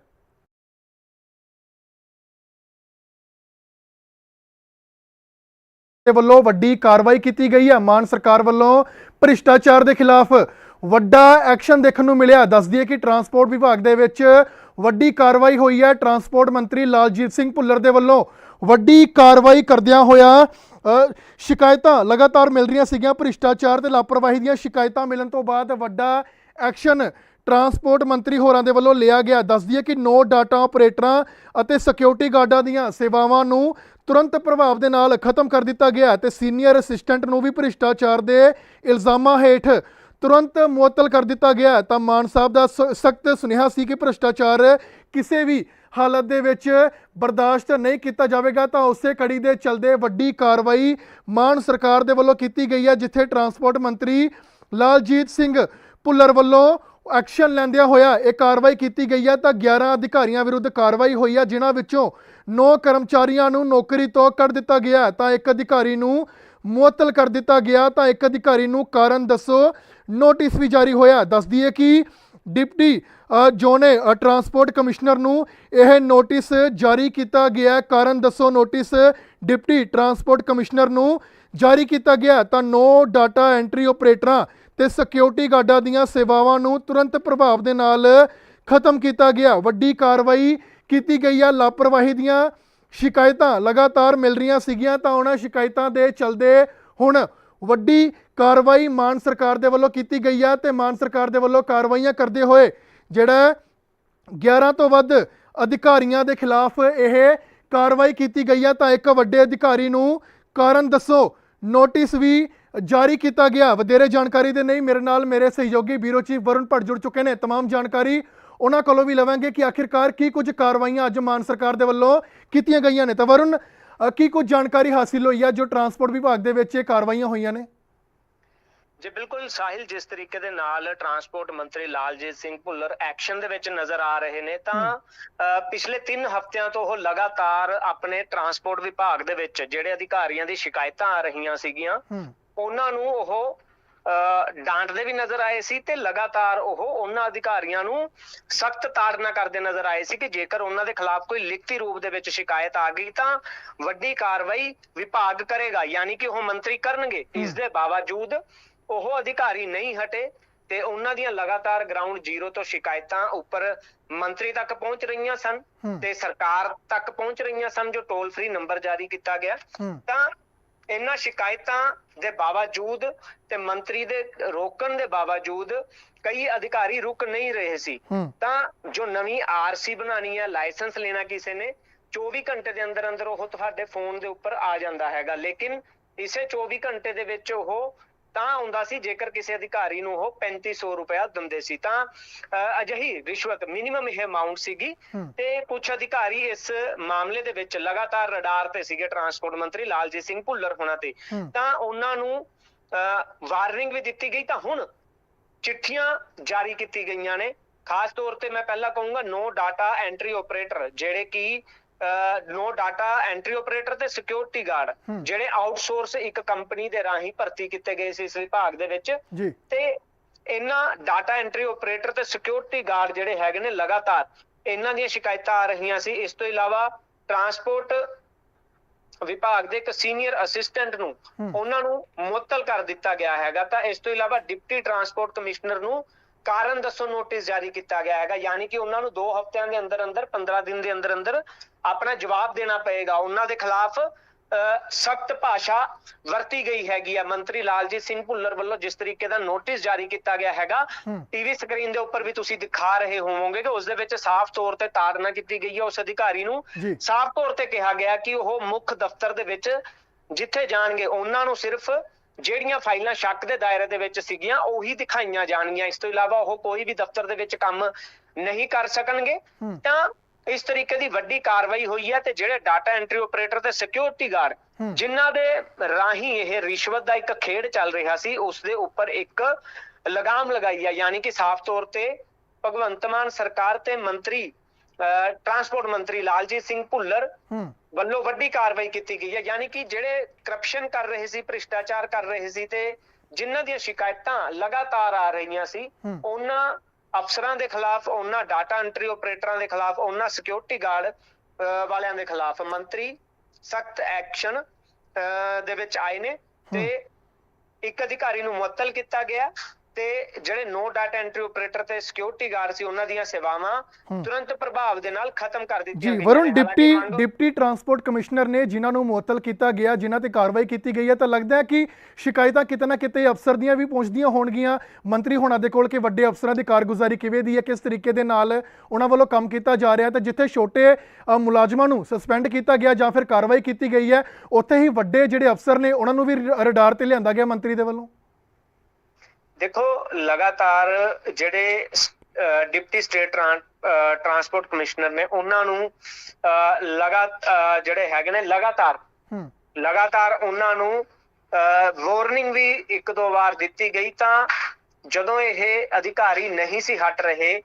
ਦੇ ਵੱਲੋਂ ਵੱਡੀ ਕਾਰਵਾਈ ਕੀਤੀ ਗਈ ਹੈ। ਮਾਨ ਸਰਕਾਰ ਵੱਲੋਂ ਭ੍ਰਿਸ਼ਟਾਚਾਰ ਦੇ ਖਿਲਾਫ ਵੱਡਾ ਐਕਸ਼ਨ ਦੇਖਣ ਨੂੰ ਮਿਲਿਆ। ਦੱਸ ਦਈਏ ਕਿ ਟਰਾਂਸਪੋਰਟ ਵਿਭਾਗ ਦੇ ਵਿੱਚ ਵੱਡੀ ਕਾਰਵਾਈ ਹੋਈ ਹੈ। ਟਰਾਂਸਪੋਰਟ ਮੰਤਰੀ ਲਾਲਜੀਤ ਸਿੰਘ ਭੁੱਲਰ ਦੇ ਵੱਲੋਂ ਵੱਡੀ ਕਾਰਵਾਈ ਕਰਦਿਆਂ ਹੋਇਆ ਸ਼ਿਕਾਇਤਾਂ ਲਗਾਤਾਰ ਮਿਲ ਰਹੀਆਂ ਸੀਗੀਆਂ। ਭ੍ਰਿਸ਼ਟਾਚਾਰ ਤੇ ਲਾਪਰਵਾਹੀ ਦੀਆਂ ਸ਼ਿਕਾਇਤਾਂ ਮਿਲਣ ਤੋਂ ਬਾਅਦ ਵੱਡਾ ਐਕਸ਼ਨ ਟਰਾਂਸਪੋਰਟ ਮੰਤਰੀ ਹੋਰਾਂ ਦੇ ਵੱਲੋਂ ਲਿਆ ਗਿਆ। ਦੱਸਦੀ ਹੈ ਕਿ ਨੋ ਡਾਟਾ ਆਪਰੇਟਰਾਂ ਅਤੇ ਸਿਕਿਉਰਿਟੀ ਗਾਰਡਾਂ ਦੀਆਂ ਸੇਵਾਵਾਂ ਨੂੰ ਤੁਰੰਤ ਪ੍ਰਭਾਵ ਦੇ ਨਾਲ ਖਤਮ ਕਰ ਦਿੱਤਾ ਗਿਆ ਤੇ ਸੀਨੀਅਰ ਅਸਿਸਟੈਂਟ ਨੂੰ ਵੀ ਭ੍ਰਿਸ਼ਟਾਚਾਰ ਦੇ ਇਲਜ਼ਾਮਾਂ ਹੇਠ ਤੁਰੰਤ ਮੁਅੱਤਲ ਕਰ ਦਿੱਤਾ ਗਿਆ ਤਾਂ ਮਾਨ ਸਾਹਿਬ ਦਾ ਸਖਤ ਸੁਨੇਹਾ ਸੀ ਕਿ ਭ੍ਰਿਸ਼ਟਾਚਾਰ ਕਿਸੇ ਵੀ ਹਾਲਤ ਦੇ ਵਿੱਚ ਬਰਦਾਸ਼ਤ ਨਹੀਂ ਕੀਤਾ ਜਾਵੇਗਾ, ਤਾਂ ਉਸੇ ਕੜੀ ਦੇ ਚਲਦੇ ਵੱਡੀ ਕਾਰਵਾਈ ਮਾਨ ਸਰਕਾਰ ਦੇ ਵੱਲੋਂ ਕੀਤੀ ਗਈ ਹੈ, ਜਿੱਥੇ ਟਰਾਂਸਪੋਰਟ ਮੰਤਰੀ ਲਾਲਜੀਤ ਸਿੰਘ ਭੁੱਲਰ ਵੱਲੋਂ ਐਕਸ਼ਨ ਲੈਂਦਿਆਂ ਹੋਇਆ ਇਹ ਕਾਰਵਾਈ ਕੀਤੀ ਗਈ ਹੈ ਤਾਂ 11 ਅਧਿਕਾਰੀਆਂ ਵਿਰੁੱਧ ਕਾਰਵਾਈ ਹੋਈ ਹੈ ਜਿਨ੍ਹਾਂ ਵਿੱਚੋਂ 9 ਕਰਮਚਾਰੀਆਂ ਨੂੰ ਨੌਕਰੀ ਤੋਂ ਕੱਢ ਦਿੱਤਾ ਗਿਆ ਤਾਂ ਇੱਕ ਅਧਿਕਾਰੀ ਨੂੰ ਮੁਅੱਤਲ ਕਰ ਦਿੱਤਾ ਗਿਆ ਤਾਂ ਇੱਕ ਅਧਿਕਾਰੀ ਨੂੰ ਕਾਰਨ ਦੱਸੋ ਨੋਟਿਸ ਵੀ ਜਾਰੀ ਹੋਇਆ ਦੱਸ ਦਈਏ ਕਿ ਡਿਪਟੀ ਅ, ਜੋ ਨੇ ਟਰਾਂਸਪੋਰਟ ਕਮਿਸ਼ਨਰ ਨੂੰ ਇਹ ਨੋਟਿਸ ਜਾਰੀ ਕੀਤਾ ਗਿਆ ਕਾਰਨ ਦੱਸੋ ਨੋਟਿਸ ਡਿਪਟੀ ਟਰਾਂਸਪੋਰਟ ਕਮਿਸ਼ਨਰ ਨੂੰ ਜਾਰੀ ਕੀਤਾ ਗਿਆ ਤਾਂ ਨੋ ਡਾਟਾ ਐਂਟਰੀ ਆਪਰੇਟਰਾਂ ਤੇ ਸਿਕਿਉਰਿਟੀ ਗਾਰਡਾਂ ਦੀਆਂ ਸੇਵਾਵਾਂ ਨੂੰ ਤੁਰੰਤ ਪ੍ਰਭਾਵ ਦੇ ਨਾਲ ਖਤਮ ਕੀਤਾ ਗਿਆ। ਵੱਡੀ ਕਾਰਵਾਈ ਕੀਤੀ ਗਈ ਆ। ਲਾਪਰਵਾਹੀ ਦੀਆਂ ਸ਼ਿਕਾਇਤਾਂ ਲਗਾਤਾਰ ਮਿਲ ਰਹੀਆਂ ਸੀਗੀਆਂ, ਤਾਂ ਉਹਨਾਂ ਸ਼ਿਕਾਇਤਾਂ ਦੇ ਚਲਦੇ ਹੁਣ ਵੱਡੀ ਕਾਰਵਾਈ ਮਾਨ ਸਰਕਾਰ ਦੇ ਵੱਲੋਂ ਕੀਤੀ ਗਈ ਆ ਤੇ ਮਾਨ ਸਰਕਾਰ ਦੇ ਵੱਲੋਂ ਕਾਰਵਾਈਆਂ ਕਰਦੇ ਹੋਏ ਜਿਹੜਾ 11 ਤੋਂ ਵੱਧ ਅਧਿਕਾਰੀਆਂ ਦੇ ਖਿਲਾਫ ਇਹ ਕਾਰਵਾਈ ਕੀਤੀ ਗਈ ਆ, ਤਾਂ ਇੱਕ ਵੱਡੇ ਅਧਿਕਾਰੀ ਨੂੰ ਕਾਰਨ ਦੱਸੋ। ਨੋਟਿਸ ਵੀ ਜਾਰੀ ਕੀਤਾ ਗਿਆ ਵਧੇਰੇ ਜਾਣਕਾਰੀ ਦੇ ਨਹੀਂ ਮੇਰੇ ਨਾਲ ਮੇਰੇ ਸਹਿਯੋਗੀ ਬਿਊਰੋ ਚੀਫ ਵਰੁਣ ਭੱਟ ਜੁੜ ਚੁੱਕੇ ਨੇ तमाम ਜਾਣਕਾਰੀ ਉਹਨਾਂ ਕੋਲੋਂ ਵੀ ਲਵਾਂਗੇ ਕਿ ਆਖਿਰਕਾਰ ਕੀ ਕੁਝ ਕਾਰਵਾਈਆਂ ਅੱਜ ਮਾਨ ਸਰਕਾਰ ਦੇ ਵੱਲੋਂ ਕੀਤੀਆਂ ਗਈਆਂ ਨੇ ਤਾਂ ਵਰੁਣ ਅ, ਕੀ ਕੁਝ ਜਾਣਕਾਰੀ ਹਾਸਿਲ ਹੋਈ ਹੈ ਜੋ ਟਰਾਂਸਪੋਰਟ ਵਿਭਾਗ ਦੇ ਵਿੱਚ ਇਹ ਕਾਰਵਾਈਆਂ ਹੋਈਆਂ ਨੇ ਜੀ ਬਿਲਕੁਲ ਸਾਹਿਲ ਜਿਸ ਤਰੀਕੇ ਦੇ ਨਾਲ ਟਰਾਂਸਪੋਰਟ ਮੰਤਰੀ ਲਾਲਜੀਤ ਸਿੰਘ ਭੁੱਲਰ ਐਕਸ਼ਨ ਦੇ ਵਿੱਚ ਨਜ਼ਰ ਆ ਰਹੇ ਨੇ ਤਾਂ ਅ, ਪਿਛਲੇ 3 ਹਫ਼ਤਿਆਂ ਤੋਂ ਉਹ ਲਗਾਤਾਰ ਆਪਣੇ ਟਰਾਂਸਪੋਰਟ ਵਿਭਾਗ ਦੇ ਵਿੱਚ ਜਿਹੜੇ ਅਧਿਕਾਰੀਆਂ ਦੀ ਸ਼ਿਕਾਇਤਾਂ ਆ ਰਹੀਆਂ ਸੀਗੀਆਂ ਹੂੰ ਉਹਨਾਂ ਨੂੰ ਉਹ ਡਾਂਟਦੇ ਵੀ ਨਜ਼ਰ ਆਏ ਸੀ ਤੇ ਲਗਾਤਾਰ ਉਹ ਉਹਨਾਂ ਅਧਿਕਾਰੀਆਂ ਨੂੰ ਸਖਤ ਤਾੜਨਾ ਕਰਦੇ ਨਜ਼ਰ ਆਏ ਸੀ ਕਿ ਜੇਕਰ ਉਹਨਾਂ ਦੇ ਖਿਲਾਫ ਕੋਈ ਲਿਖਤੀ ਰੂਪ ਦੇ ਵਿੱਚ ਸ਼ਿਕਾਇਤ ਆ ਗਈ ਤਾਂ ਵੱਡੀ ਕਾਰਵਾਈ ਵਿਭਾਗ ਕਰੇਗਾ ਯਾਨੀ ਕਿ ਉਹ ਮੰਤਰੀ ਕਰਨਗੇ। ਇਸ ਦੇ ਬਾਵਜੂਦ ਉਹ ਅਧਿਕਾਰੀ ਨਹੀਂ ਹਟੇ ਤੇ ਉਹਨਾਂ ਦੀਆਂ ਲਗਾਤਾਰ ਗਰਾਊਂਡ ਜ਼ੀਰੋ ਤੋਂ ਸ਼ਿਕਾਇਤਾਂ ਉੱਪਰ ਮੰਤਰੀ ਤੱਕ ਪਹੁੰਚ ਰਹੀਆਂ ਸਨ। ਤੇ ਸਰਕਾਰ ਤੱਕ ਪਹੁੰਚ ਰਹੀਆਂ ਸਨ ਜੋ ਟੋਲ ਫ੍ਰੀ ਨੰਬਰ ਜਾਰੀ ਕੀਤਾ ਗਿਆ। ਤਾਂ ਇਹਨਾਂ ਸ਼ਿਕਾਇਤਾਂ ਦੇ ਬਾਵਜੂਦ ਤੇ ਮੰਤਰੀ ਦੇ ਰੋਕਣ ਦੇ ਬਾਵਜੂਦ ਕਈ ਅਧਿਕਾਰੀ ਰੁਕ ਨਹੀਂ ਰਹੇ ਸੀ। ਤਾਂ ਜੋ ਨਵੀਂ ਆਰਸੀ ਬਣਾਣੀ ਹੈ ਲਾਇਸੈਂਸ ਲੈਣਾ ਕਿਸੇ ਨੇ 24 ਘੰਟੇ ਦੇ ਅੰਦਰ ਅੰਦਰ ਉਹ ਤੁਹਾਡੇ ਫੋਨ ਦੇ ਉੱਪਰ ਆ ਜਾਂਦਾ ਹੈਗਾ। ਲੇਕਿਨ ਇਸੇ 24 ਘੰਟੇ ਦੇ ਵਿੱਚ ਉਹ ਤਾਂ ਆਉਂਦਾ ਸੀ ਜੇਕਰ ਕਿਸੇ ਅਧਿਕਾਰੀ ਨੂੰ ਉਹ 3500 ਰੁਪਇਆ ਦਿੰਦੇ ਸੀ। ਤਾਂ ਅਜਿਹੀ ਰਿਸ਼ਵਤ ਮਿਨੀਮਮ ਇਹ ਅਮਾਉਂਟ ਸੀਗੀ। ਤੇ ਕੁਝ ਅਧਿਕਾਰੀ ਇਸ ਮਾਮਲੇ ਦੇ ਵਿੱਚ ਲਗਾਤਾਰ ਰਡਾਰ ਤੇ ਸੀਗੇ ਟਰਾਂਸਪੋਰਟ ਮੰਤਰੀ ਲਾਲਜੀਤ ਸਿੰਘ ਭੁੱਲਰ ਹੋਣਾ ਤੇ। ਤਾਂ ਉਹਨਾਂ ਨੂੰ ਵਾਰਨਿੰਗ ਵੀ ਦਿੱਤੀ ਗਈ। ਤਾਂ ਹੁਣ ਚਿੱਠੀਆਂ ਜਾਰੀ ਕੀਤੀ ਗਈਆਂ ਨੇ। ਖਾਸ ਤੌਰ ਤੇ ਮੈਂ ਪਹਿਲਾਂ ਕਹੂੰਗਾ ਨੋ ਡਾਟਾ ਐਂਟਰੀ ਆਪਰੇਟਰ ਜਿਹੜੇ ਕਿ ਨੋ ਡਾਟਾ ਐਂਟਰੀ ਆਪਰੇਟਰ ਤੇ ਸਿਕਿਉਰਿਟੀ ਗਾਰਡ। ਜਿਹੜੇ ਆਊਟਸੋਰਸ ਇੱਕ ਕੰਪਨੀ ਦੇ ਰਾਹੀਂ ਭਰਤੀ ਕੀਤੇ ਗਏ ਸੀ ਇਸ ਵਿਭਾਗ ਦੇ ਵਿੱਚ ਤੇ ਇਹਨਾਂ ਡਾਟਾ ਐਂਟਰੀ ਆਪਰੇਟਰ ਤੇ ਸਿਕਿਉਰਿਟੀ ਗਾਰਡ ਜਿਹੜੇ ਹੈਗੇ ਨੇ ਲਗਾਤਾਰ ਇਹਨਾਂ ਦੀਆਂ ਸ਼ਿਕਾਇਤਾਂ ਆ ਰਹੀਆਂ ਸੀ ਇਸ ਤੋਂ ਇਲਾਵਾ ਟਰਾਂਸਪੋਰਟ ਵਿਭਾਗ ਦੇ ਇੱਕ ਸੀਨੀਅਰ ਅਸਿਸਟੈਂਟ ਨੂੰ। ਉਹਨਾਂ ਨੂੰ ਮੁਅੱਤਲ ਕਰ ਦਿੱਤਾ ਗਿਆ ਹੈਗਾ ਤਾਂ ਇਸ ਤੋਂ ਇਲਾਵਾ ਡਿਪਟੀ ਟਰਾਂਸਪੋਰਟ ਕਮਿਸ਼ਨਰ ਨੂੰ ਕਾਰਨ ਦੱਸੋ ਨੋਟਿਸ ਜਾਰੀ ਕੀਤਾ ਗਿਆ ਹੈਗਾ ਯਾਨੀ ਕਿ ਉਹਨਾਂ ਨੂੰ 2 ਹਫ਼ਤਿਆਂ ਦੇ ਅੰਦਰ ਅੰਦਰ 15 ਦਿਨ ਦੇ ਅੰਦਰ ਅੰਦਰ ਆਪਣਾ ਜਵਾਬ ਦੇਣਾ ਪਏਗਾ। ਉਹਨਾਂ ਦੇ ਖਿਲਾਫ ਸਖਤ ਭਾਸ਼ਾ ਵਰਤੀ ਗਈ ਹੈਗੀ ਆ। ਮੰਤਰੀ ਲਾਲਜੀਤ ਸਿੰਘ ਭੁੱਲਰ ਵੱਲੋਂ ਜਿਸ ਤਰੀਕੇ ਦਾ ਨੋਟਿਸ ਜਾਰੀ ਕੀਤਾ ਗਿਆ ਹੈਗਾ। ਟੀਵੀ ਸਕਰੀਨ ਦੇ ਉੱਪਰ ਵੀ ਤੁਸੀਂ ਦਿਖਾ ਰਹੇ ਹੋਵੋਗੇ ਕਿ ਉਸ ਦੇ ਵਿੱਚ ਸਾਫ਼ ਤੌਰ ਤੇ ਤਾੜਨਾ ਕੀਤੀ ਗਈ ਹੈ ਉਸ ਅਧਿਕਾਰੀ ਨੂੰ ਸਾਫ਼ ਤੌਰ ਤੇ ਕਿਹਾ ਗਿਆ ਕਿ ਉਹ ਮੁੱਖ ਦਫ਼ਤਰ ਦੇ ਵਿੱਚ ਜਿੱਥੇ ਜਾਣਗੇ ਉਹਨਾਂ ਨੂੰ ਸਿਰਫ ਜਿਹੜੀਆਂ ਫਾਈਲਾਂ ਸ਼ੱਕ ਦੇ ਦਾਇਰੇ ਦੇ ਵਿੱਚ ਸੀਗੀਆਂ ਉਹੀ ਦਿਖਾਈਆਂ ਜਾਣਗੀਆਂ ਇਸ ਤੋਂ ਇਲਾਵਾ ਉਹ ਕੋਈ ਵੀ ਦਫ਼ਤਰ ਦੇ ਵਿੱਚ ਕੰਮ ਨਹੀਂ ਕਰ ਸਕਣਗੇ। ਤਾਂ ਇਸ ਤਰੀਕੇ ਦੀ ਵੱਡੀ ਕਾਰਵਾਈ ਹੋਈ ਹੈ ਤੇ ਜਿਹੜੇ ਡਾਟਾ ਐਂਟਰੀ ਆਪਰੇਟਰ ਤੇ ਸਿਕਿਉਰਿਟੀ ਗਾਰਡ। ਜਿਨ੍ਹਾਂ ਦੇ ਰਾਹੀਂ ਇਹ ਰਿਸ਼ਵਤ ਦਾ ਇੱਕ ਖੇਡ ਚੱਲ ਰਿਹਾ ਸੀ ਉਸ ਦੇ ਉੱਪਰ ਇੱਕ ਲਗਾਮ ਲਗਾਈ ਹੈ ਯਾਨੀ ਕਿ ਸਾਫ਼ ਤੌਰ ਤੇ ਭਗਵੰਤ ਮਾਨ ਸਰਕਾਰ ਤੇ ਮੰਤਰੀ ਟਰਾਂਸਪੋਰਟ ਮੰਤਰੀ ਲਾਲਜੀਤ ਸਿੰਘ ਭੁੱਲਰ ਵੱਲੋਂ ਵੱਡੀ ਕਾਰਵਾਈ ਕੀਤੀ ਗਈ ਹੈ। ਯਾਨੀ ਕਿ ਜਿਹੜੇ ਕਰਪਸ਼ਨ ਕਰ ਰਹੇ ਸੀ ਭ੍ਰਿਸ਼ਟਾਚਾਰ ਕਰ ਰਹੇ ਸੀ ਤੇ ਜਿਨ੍ਹਾਂ ਦੀਆਂ ਸ਼ਿਕਾਇਤਾਂ ਲਗਾਤਾਰ ਆ ਰਹੀਆਂ ਸੀ। ਉਹਨਾਂ ਅਫਸਰਾਂ ਦੇ ਖਿਲਾਫ ਉਹਨਾਂ ਡਾਟਾ ਐਂਟਰੀ ਆਪਰੇਟਰਾਂ ਦੇ ਖਿਲਾਫ ਉਹਨਾਂ ਸਿਕਿਉਰਿਟੀ ਗਾਰਡ ਵਾਲਿਆਂ ਦੇ ਖਿਲਾਫ ਮੰਤਰੀ ਸਖਤ ਐਕਸ਼ਨ ਦੇ ਵਿੱਚ ਆਏ ਨੇ ਤੇ ਇੱਕ ਅਧਿਕਾਰੀ ਨੂੰ ਮੁਅੱਤਲ ਕੀਤਾ ਗਿਆ। ਤੇ ਜਿਹੜੇ ਨੋ ਡਾਟਾ ਐਂਟਰੀ ਆਪਰੇਟਰ ਤੇ ਸਿਕਿਉਰਿਟੀ ਗਾਰਡ ਸੀ ਉਹਨਾਂ ਦੀਆਂ ਸੇਵਾਵਾਂ। ਤੁਰੰਤ ਪ੍ਰਭਾਵ ਦੇ ਨਾਲ ਖਤਮ ਕਰ ਦਿੱਤੀਆਂ ਜੀ ਗਈਆਂ ਵਰੁਣ ਨੇ। ਡਿਪਟੀ ਡਿਪਟੀ ਟਰਾਂਸਪੋਰਟ ਕਮਿਸ਼ਨਰ ਨੇ ਜਿਨ੍ਹਾਂ ਨੂੰ ਮੁਅੱਤਲ ਕੀਤਾ ਗਿਆ ਜਿਨ੍ਹਾਂ ਤੇ ਕਾਰਵਾਈ ਕੀਤੀ ਗਈ ਹੈ ਤਾਂ ਲੱਗਦਾ ਹੈ ਕਿ ਸ਼ਿਕਾਇਤਾਂ ਕਿਤੇ ਨਾ ਕਿਤੇ ਅਫਸਰ ਦੀਆਂ ਵੀ ਪਹੁੰਚਦੀਆਂ ਹੋਣਗੀਆਂ ਮੰਤਰੀ ਹੋਣਾ ਦੇ ਕੋਲ ਕਿ ਵੱਡੇ ਅਫਸਰਾਂ ਦੀ ਕਾਰਗੁਜ਼ਾਰੀ ਕਿਵੇਂ ਦੀ ਹੈ ਕਿਸ ਤਰੀਕੇ ਦੇ ਨਾਲ ਉਹਨਾਂ ਵੱਲੋਂ ਕੰਮ ਕੀਤਾ ਜਾ ਰਿਹਾ ਹੈ ਤਾਂ ਜਿੱਥੇ ਛੋਟੇ ਮੁਲਾਜ਼ਮਾਂ ਨੂੰ ਸਸਪੈਂਡ ਕੀਤਾ ਗਿਆ ਜਾਂ ਫਿਰ ਕਾਰਵਾਈ ਕੀਤੀ ਗਈ ਹੈ ਉੱਥੇ ਹੀ ਵੱਡੇ ਜਿਹੜੇ ਅਫਸਰ ਨੇ ਉਹਨਾਂ ਨੂੰ ਵੀ ਰਡਾਰ ਤੇ ਲਿਆਂਦਾ ਗਿਆ ਮੰਤਰੀ ਦੇ ਵੱਲੋਂ ਦੇਖੋ ਲਗਾਤਾਰ ਜਿਹੜੇ ਡਿਪਟੀ ਸਟੇਟ ਟਰਾਂਸਪੋਰਟ ਕਮਿਸ਼ਨਰ ਨੇ ਉਹਨਾਂ ਨੂੰ ਲਗਾ ਜਿਹੜੇ ਹੈਗੇ ਨੇ ਲਗਾਤਾਰ ਲਗਾਤਾਰ ਉਹਨਾਂ ਨੂੰ ਵਾਰਨਿੰਗ ਵੀ ਇੱਕ ਦੋ ਵਾਰ ਦਿੱਤੀ ਗਈ ਤਾਂ ਜਦੋਂ ਇਹ ਅਧਿਕਾਰੀ ਨਹੀਂ ਸੀ ਹਟ ਰਹੇ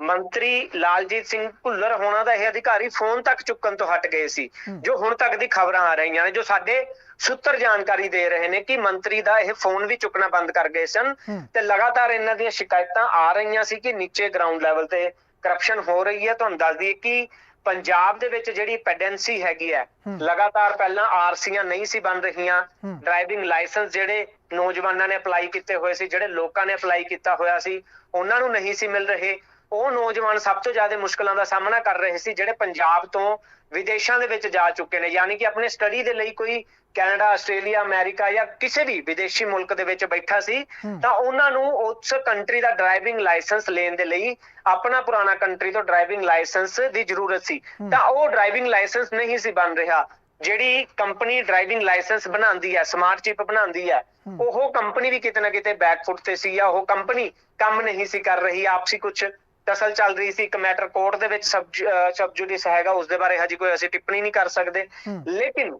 ਮੰਤਰੀ ਲਾਲਜੀਤ ਸਿੰਘ ਭੁੱਲਰ ਹੋਣਾ ਦਾ ਇਹ ਅਧਿਕਾਰੀ ਫੋਨ ਤੱਕ ਚੁੱਕਣ ਤੋਂ ਹਟ ਗਏ ਸੀ। ਜੋ ਹੁਣ ਤੱਕ ਦੀ ਖਬਰਾਂ ਆ ਰਹੀਆਂ ਨੇ ਜੋ ਸਾਡੇ ਸੂਤਰ ਜਾਣਕਾਰੀ ਦੇ ਰਹੇ ਨੇ ਕਿ ਮੰਤਰੀ ਦਾ ਇਹ ਫੋਨ ਵੀ ਚੁੱਕਣਾ ਬੰਦ ਕਰ ਗਏ ਸਨ। ਤੇ ਲਗਾਤਾਰ ਇਹਨਾਂ ਦੀਆਂ ਸ਼ਿਕਾਇਤਾਂ ਆ ਰਹੀਆਂ ਸੀ ਕਿ ਨੀਚੇ ਗਰਾਊਂਡ ਲੈਵਲ ਤੇ ਕਰਪਸ਼ਨ ਹੋ ਰਹੀ ਹੈ ਤੁਹਾਨੂੰ ਦੱਸ ਦਈਏ ਕਿ ਪੰਜਾਬ ਦੇ ਵਿੱਚ ਜਿਹੜੀ ਪੈਡੈਂਸੀ ਹੈਗੀ ਹੈ। ਲਗਾਤਾਰ ਪਹਿਲਾਂ ਆਰਸੀਆਂ ਨਹੀਂ ਸੀ ਬਣ ਰਹੀਆਂ। ਡਰਾਈਵਿੰਗ ਲਾਇਸੈਂਸ ਜਿਹੜੇ ਨੌਜਵਾਨਾਂ ਨੇ ਅਪਲਾਈ ਕੀਤੇ ਹੋਏ ਸੀ ਜਿਹੜੇ ਲੋਕਾਂ ਨੇ ਅਪਲਾਈ ਕੀਤਾ ਹੋਇਆ ਸੀ ਉਹਨਾਂ ਨੂੰ ਨਹੀਂ ਸੀ ਮਿਲ ਰਹੇ ਉਹ ਨੌਜਵਾਨ ਸਭ ਤੋਂ ਜ਼ਿਆਦਾ ਮੁਸ਼ਕਲਾਂ ਦਾ ਸਾਹਮਣਾ ਕਰ ਰਹੇ ਸੀ ਜਿਹੜੇ ਪੰਜਾਬ ਤੋਂ ਵਿਦੇਸ਼ਾਂ ਦੇ ਵਿੱਚ ਜਾ ਚੁੱਕੇ ਨੇ ਯਾਨੀ ਕਿ ਆਪਣੇ ਸਟੱਡੀ ਦੇ ਲਈ ਕੋਈ ਕੈਨੇਡਾ ਆਸਟ੍ਰੇਲੀਆ ਅਮਰੀਕਾ ਜਾਂ ਕਿਸੇ ਵੀ ਵਿਦੇਸ਼ੀ ਮੁਲਕ ਦੇ ਵਿੱਚ ਬੈਠਾ ਸੀ। ਤਾਂ ਉਹਨਾਂ ਨੂੰ ਉਸ ਕੰਟਰੀ ਦਾ ਡਰਾਈਵਿੰਗ ਲਾਇਸੈਂਸ ਲੈਣ ਦੇ ਲਈ ਆਪਣਾ ਪੁਰਾਣਾ ਕੰਟਰੀ ਤੋਂ ਡਰਾਈਵਿੰਗ ਲਾਇਸੈਂਸ ਦੀ ਜ਼ਰੂਰਤ ਸੀ। ਤਾਂ ਉਹ ਡਰਾਈਵਿੰਗ ਲਾਇਸੈਂਸ ਨਹੀਂ ਸੀ ਬਣ ਰਿਹਾ ਜਿਹੜੀ ਕੰਪਨੀ ਡਰਾਈਵਿੰਗ ਲਾਇਸੈਂਸ ਬਣਾਉਂਦੀ ਹੈ ਸਮਾਰਟ ਚਿਪ ਬਣਾਉਂਦੀ ਹੂੰ। ਉਹ ਕੰਪਨੀ ਵੀ ਕਿਤੇ ਨਾ ਕਿਤੇ ਬੈਕਫੁੱਟ ਤੇ ਸੀ ਜਾਂ ਉਹ ਕੰਪਨੀ ਕੰਮ ਨਹੀਂ ਸੀ ਕਰ ਰਹੀ ਆਪਸੀ ਕੁਝ ਦਸਲ ਚੱਲ ਰਹੀ ਸੀ ਇੱਕ ਮੈਟਰ ਕੋਰਟ ਦੇ ਵਿੱਚ ਸਬ ਸਬ ਜੁਡਿਸ ਹੈਗਾ ਉਸ ਦੇ ਬਾਰੇ ਹਜੇ ਕੋਈ ਅਸੀਂ ਟਿੱਪਣੀ ਨਹੀਂ ਕਰ ਸਕਦੇ ਹੂੰ। ਲੇਕਿਨ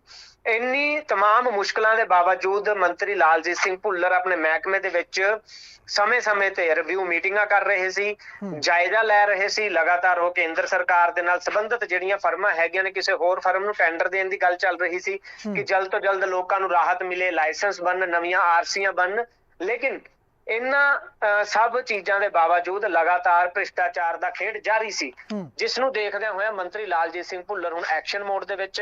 ਇੰਨੀ तमाम ਮੁਸ਼ਕਲਾਂ ਦੇ ਬਾਵਜੂਦ ਮੰਤਰੀ ਲਾਲਜੀਤ ਸਿੰਘ ਭੁੱਲਰ ਆਪਣੇ ਮਹਿਕਮੇ ਦੇ ਵਿੱਚ ਸਮੇਂ-ਸਮੇਂ ਤੇ ਰਿਵਿਊ ਮੀਟਿੰਗਾਂ ਕਰ ਰਹੇ ਸੀ ਹੂੰ। ਜਾਇਜ਼ਾ ਲੈ ਰਹੇ ਸੀ ਲਗਾਤਾਰ ਉਹ ਕੇਂਦਰ ਸਰਕਾਰ ਦੇ ਨਾਲ ਸੰਬੰਧਿਤ ਜਿਹੜੀਆਂ ਫਰਮਾਂ ਹੈਗੀਆਂ ਨੇ ਕਿਸੇ ਹੋਰ ਫਰਮ ਨੂੰ ਟੈਂਡਰ ਦੇਣ ਦੀ ਗੱਲ ਚੱਲ ਰਹੀ ਸੀ ਹੂੰ। ਕਿ ਜਲਦ ਤੋਂ ਜਲਦ ਲੋਕਾਂ ਨੂੰ ਰਾਹਤ ਮਿਲੇ ਲਾਇਸੈਂਸ ਬਣਨ ਨਵੀਆਂ ਆਰਸੀਆਂ ਬਣਨ ਲੇਕਿਨ ਇਹਨਾਂ ਸਭ ਚੀਜ਼ਾਂ ਦੇ ਬਾਵਜੂਦ ਲਗਾਤਾਰ ਭ੍ਰਿਸ਼ਟਾਚਾਰ ਦਾ ਖੇਡ ਜਾਰੀ ਸੀ। ਜਿਸ ਨੂੰ ਦੇਖਦਿਆਂ ਹੋਇਆ ਮੰਤਰੀ ਲਾਲਜੀਤ ਸਿੰਘ ਭੁੱਲਰ ਹੁਣ ਐਕਸ਼ਨ ਮੋਡ ਦੇ ਵਿੱਚ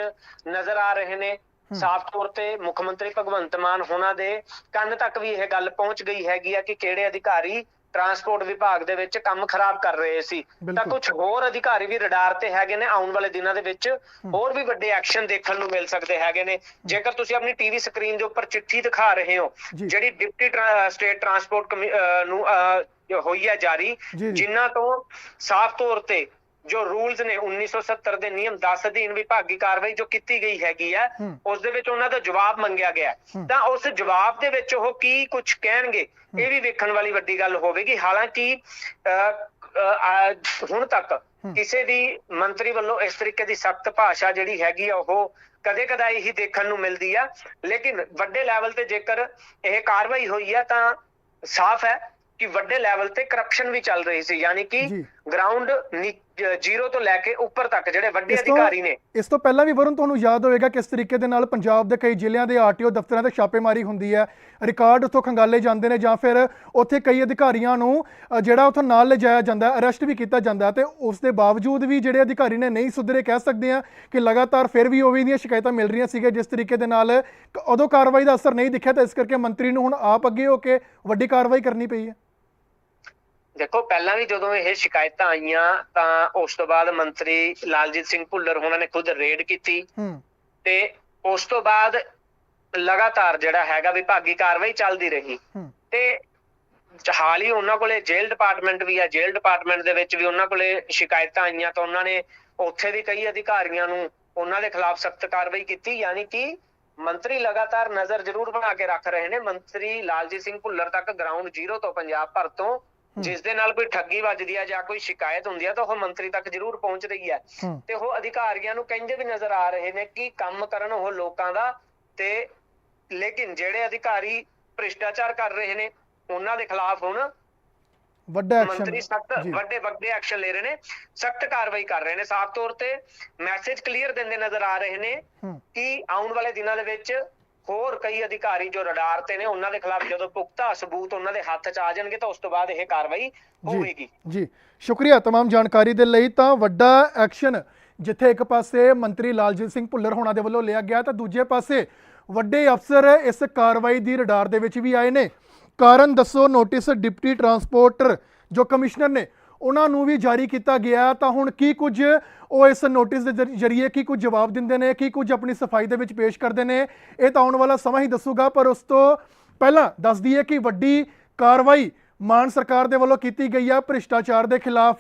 ਨਜ਼ਰ ਆ ਰਹੇ ਨੇ। ਸਾਫ਼ ਤੌਰ ਤੇ ਮੁੱਖ ਮੰਤਰੀ ਭਗਵੰਤ ਮਾਨ ਹੋਣਾ ਦੇ ਕੰਨ ਤੱਕ ਵੀ ਇਹ ਗੱਲ ਪਹੁੰਚ ਗਈ ਹੈਗੀ ਆ ਕਿ ਕਿਹੜੇ ਅਧਿਕਾਰੀ ਟਰਾਂਸਪੋਰਟ ਵਿਭਾਗ ਦੇ ਵਿੱਚ ਕੰਮ ਖਰਾਬ ਕਰ ਰਹੇ ਸੀ ਤਾਂ। ਕੁਝ ਹੋਰ ਅਧਿਕਾਰੀ ਵੀ ਰਡਾਰ ਤੇ ਹੈਗੇ ਨੇ ਆਉਣ ਵਾਲੇ ਦਿਨਾਂ ਦੇ ਵਿੱਚ ਹੋਰ ਵੀ ਵੱਡੇ ਐਕਸ਼ਨ ਦੇਖਣ ਨੂੰ ਮਿਲ ਸਕਦੇ ਹੈਗੇ ਨੇ ਜੇਕਰ ਤੁਸੀਂ ਆਪਣੀ ਟੀਵੀ ਸਕਰੀਨ ਦੇ ਉੱਪਰ ਚਿੱਠੀ ਦਿਖਾ ਰਹੇ ਹੋ। ਜਿਹੜੀ ਡਿਪਟੀ ਸਟੇਟ ਟਰਾਂਸਪੋਰਟ ਨੂੰ ਹੋਈ ਹੈ ਜਾਰੀ। ਜਿਨ੍ਹਾਂ ਤੋਂ ਸਾਫ਼ ਤੌਰ ਤੇ ਜੋ ਰੂਲਸ ਨੇ 1970 ਦੇ ਨਿਯਮ 10 ਅਧੀਨ ਵਿਭਾਗੀ ਕਾਰਵਾਈ ਜੋ ਕੀਤੀ ਗਈ ਹੈਗੀ ਹੈ ਹੂੰ। ਉਸ ਦੇ ਵਿੱਚ ਉਹਨਾਂ ਦਾ ਜਵਾਬ ਮੰਗਿਆ ਗਿਆ ਹੈ। ਹੂੰ। ਤਾਂ ਉਸ ਜਵਾਬ ਦੇ ਵਿੱਚ ਉਹ ਕੀ ਕੁਝ ਕਹਿਣਗੇ ਇਹ ਵੀ ਵੇਖਣ ਵਾਲੀ ਵੱਡੀ ਗੱਲ ਹੋਵੇਗੀ ਹਾਲਾਂਕਿ ਹੁਣ ਤੱਕ ਹੂੰ। ਕਿਸੇ ਵੀ ਮੰਤਰੀ ਵੱਲੋਂ ਇਸ ਤਰੀਕੇ ਦੀ ਸਖਤ ਭਾਸ਼ਾ ਜਿਹੜੀ ਹੈਗੀ ਆ ਉਹ ਕਦੇ ਕਦਾਈ ਹੀ ਦੇਖਣ ਨੂੰ ਮਿਲਦੀ ਆ ਲੇਕਿਨ ਵੱਡੇ ਲੈਵਲ ਤੇ ਜੇਕਰ ਇਹ ਕਾਰਵਾਈ ਹੋਈ ਆ ਤਾਂ ਸਾਫ਼ ਹੈ ਕਿ ਵੱਡੇ ਲੈਵਲ ਤੇ ਕਰਪਸ਼ਨ ਵੀ ਚੱਲ ਰਹੀ ਸੀ ਯਾਨੀ ਕਿ। ਗਰਾਊਂਡ ਜ਼ੀਰੋ ਤੋਂ ਲੈ ਕੇ ਉੱਪਰ ਤੱਕ ਜਿਹੜੇ ਵੱਡੇ ਇਸ ਤੋਂ- ਅਧਿਕਾਰੀ ਨੇ। ਇਸ ਤੋਂ ਪਹਿਲਾਂ ਵੀ ਵਰੁਣ ਤੁਹਾਨੂੰ ਯਾਦ ਹੋਵੇਗਾ ਕਿਸ ਤਰੀਕੇ ਦੇ ਨਾਲ ਪੰਜਾਬ ਦੇ ਕਈ ਜ਼ਿਲ੍ਹਿਆਂ ਦੇ ਆਰਟੀਓ ਦਫ਼ਤਰਾਂ ਤੇ ਛਾਪੇਮਾਰੀ ਹੁੰਦੀ ਹੈ। ਰਿਕਾਰਡ ਉੱਥੋਂ ਖੰਗਾਲੇ ਜਾਂਦੇ ਨੇ ਜਾਂ ਫਿਰ ਉੱਥੇ ਕਈ ਅਧਿਕਾਰੀਆਂ ਨੂੰ ਅ, ਜਿਹੜਾ ਉੱਥੋਂ ਨਾਲ ਲਿਜਾਇਆ ਜਾਂਦਾ ਅਰੈਸਟ ਵੀ ਕੀਤਾ ਜਾਂਦਾ ਹੈ ਤੇ ਉਸ ਦੇ ਬਾਵਜੂਦ ਵੀ ਜਿਹੜੇ ਅਧਿਕਾਰੀ ਨੇ ਨਹੀਂ ਸੁਧਰੇ ਕਹਿ ਸਕਦੇ ਆ ਕਿ ਲਗਾਤਾਰ ਫਿਰ ਵੀ ਉਵੇਂ ਦੀਆਂ ਸ਼ਿਕਾਇਤਾਂ ਮਿਲ ਰਹੀਆਂ ਸੀਗੇ ਜਿਸ ਤਰੀਕੇ ਦੇ ਨਾਲ ਕ- ਉਦੋਂ ਕਾਰਵਾਈ ਦਾ ਅਸਰ ਨਹੀਂ ਦਿਖਿਆ ਤਾਂ ਇਸ ਕਰਕੇ ਮੰਤਰੀ ਨੂੰ ਹੁਣ ਆਪ ਅੱਗੇ ਹੋ ਕੇ ਵੱਡੀ ਕਾਰਵਾਈ ਕਰਨੀ ਪਈ ਹੈ। ਦੇਖੋ ਪਹਿਲਾਂ ਵੀ ਜਦੋਂ ਇਹ ਸ਼ਿਕਾਇਤਾਂ ਆਈਆਂ ਤਾਂ ਉਸ ਤੋਂ ਬਾਅਦ ਮੰਤਰੀ ਲਾਲਜੀਤ ਸਿੰਘ ਭੁੱਲਰ ਉਹਨਾਂ ਨੇ ਖੁਦ ਰੇਡ ਕੀਤੀ। ਹੂੰ। ਤੇ ਉਸ ਤੋਂ ਬਾਅਦ ਲਗਾਤਾਰ ਜਿਹੜਾ ਹੈਗਾ ਵਿਭਾਗੀ ਕਾਰਵਾਈ ਚੱਲਦੀ ਰਹੀ। ਤੇ ਹਾਲ ਹੀ ਉਹਨਾਂ ਕੋਲੇ ਜੇਲ੍ਹ ਡਿਪਾਰਟਮੈਂਟ ਵੀ ਹੈ ਜੇਲ੍ਹ ਡਿਪਾਰਟਮੈਂਟ ਦੇ ਵਿੱਚ ਵੀ ਉਹਨਾਂ ਕੋਲੇ ਸ਼ਿਕਾਇਤਾਂ ਆਈਆਂ ਤਾਂ ਉਹਨਾਂ ਨੇ ਉੱਥੇ ਵੀ ਕਈ ਅਧਿਕਾਰੀਆਂ ਨੂੰ ਉਹਨਾਂ ਦੇ ਖਿਲਾਫ ਸਖਤ ਕਾਰਵਾਈ ਕੀਤੀ ਯਾਨੀ ਕਿ ਮੰਤਰੀ ਲਗਾਤਾਰ ਨਜ਼ਰ ਜ਼ਰੂਰ ਬਣਾ ਕੇ ਰੱਖ ਰਹੇ ਨੇ। ਮੰਤਰੀ ਲਾਲਜੀਤ ਸਿੰਘ ਭੁੱਲਰ ਤੱਕ ਗਰਾਊਂਡ ਜ਼ੀਰੋ ਤੋਂ ਪੰਜਾਬ ਭਰ ਤੋਂ ਜਿਸ ਦੇ ਨਾਲ ਕੋਈ ਠੱਗੀ ਵੱਜਦੀ ਹੈ ਜਾਂ ਕੋਈ ਸ਼ਿਕਾਇਤ ਹੁੰਦੀ ਹੈ ਤਾਂ ਉਹ ਮੰਤਰੀ ਤੱਕ ਜ਼ਰੂਰ ਪਹੁੰਚ ਰਹੀ ਹੈ। ਤੇ ਉਹ ਅਧਿਕਾਰੀਆਂ ਨੂੰ ਕਹਿੰਦੇ ਵੀ ਨਜ਼ਰ ਆ ਰਹੇ ਨੇ ਕਿ ਕੰਮ ਕਰਨ ਉਹ ਲੋਕਾਂ ਦਾ ਤੇ ਲੇਕਿਨ ਜਿਹੜੇ ਅਧਿਕਾਰੀ ਭ੍ਰਿਸ਼ਟਾਚਾਰ ਕਰ ਰਹੇ ਨੇ ਉਹਨਾਂ ਦੇ ਖਿਲਾਫ ਹੁਣ ਵੱਡਾ ਮੰਤਰੀ ਐਕਸ਼ਨ ਸਖਤ ਜੀ ਵੱਡੇ ਵੱਡੇ ਐਕਸ਼ਨ ਲੈ ਰਹੇ ਨੇ ਸਖਤ ਕਾਰਵਾਈ ਕਰ ਰਹੇ ਨੇ। ਸਾਫ਼ ਤੌਰ ਤੇ ਮੈਸੇਜ ਕਲੀਅਰ ਦਿੰਦੇ ਨਜ਼ਰ ਆ ਰਹੇ ਨੇ ਕਿ ਆਉਣ ਵਾਲੇ ਦਿਨਾਂ ਦੇ ਵਿੱਚ ਹੋਰ ਕਈ ਅਧਿਕਾਰੀ ਜੋ ਰਡਾਰ ਤੇ ਨੇ ਉਹਨਾਂ ਦੇ ਖਿਲਾਫ ਜਦੋਂ ਪੁਖਤਾ ਸਬੂਤ ਉਹਨਾਂ ਦੇ ਹੱਥ 'ਚ ਆ ਜਾਣਗੇ ਤਾਂ ਉਸ ਤੋਂ ਬਾਅਦ ਇਹ ਕਾਰਵਾਈ ਹੋਵੇਗੀ ਜੀ ਸ਼ੁਕਰੀਆ तमाम ਜਾਣਕਾਰੀ ਦੇ ਲਈ ਤਾਂ ਵੱਡਾ ਐਕਸ਼ਨ ਜਿੱਥੇ ਇੱਕ ਪਾਸੇ ਮੰਤਰੀ ਲਾਲਜੀਤ ਸਿੰਘ ਭੁੱਲਰ ਹੋਣਾ ਦੇ ਵੱਲੋਂ ਲਿਆ ਗਿਆ ਤਾਂ ਦੂਜੇ ਪਾਸੇ ਵੱਡੇ ਅਫਸਰ ਇਸ ਕਾਰਵਾਈ ਦੀ ਰਡਾਰ ਦੇ ਵਿੱਚ ਵੀ ਆਏ ਨੇ ਕਾਰਨ ਦੱਸੋ ਨੋਟਿਸ ਡਿਪਟੀ ਟਰਾਂਸਪੋਰਟਰ ਜੋ ਕਮਿਸ਼ਨਰ ਨੇ ਉਹਨਾਂ ਨੂੰ ਵੀ ਜਾਰੀ ਕੀਤਾ ਗਿਆ ਤਾਂ ਹੁਣ ਕੀ ਕੁਝ ਉਹ ਇਸ ਨੋਟਿਸ ਦੇ ਜ਼ਰ- ਜ਼ਰੀਏ ਕੀ ਕੁਝ ਜਵਾਬ ਦਿੰਦੇ ਨੇ, ਕੀ ਕੁਝ ਆਪਣੀ ਸਫ਼ਾਈ ਦੇ ਵਿੱਚ ਪੇਸ਼ ਕਰਦੇ ਨੇ, ਇਹ ਤਾਂ ਆਉਣ ਵਾਲਾ ਸਮਾਂ ਹੀ ਦੱਸੂਗਾ। ਪਰ ਉਸ ਤੋਂ ਪਹਿਲਾਂ ਦੱਸ ਦਈਏ ਕਿ ਵੱਡੀ ਕਾਰਵਾਈ ਮਾਨ ਸਰਕਾਰ ਦੇ ਵੱਲੋਂ ਕੀਤੀ ਗਈ ਹੈ ਭ੍ਰਿਸ਼ਟਾਚਾਰ ਦੇ ਖਿਲਾਫ,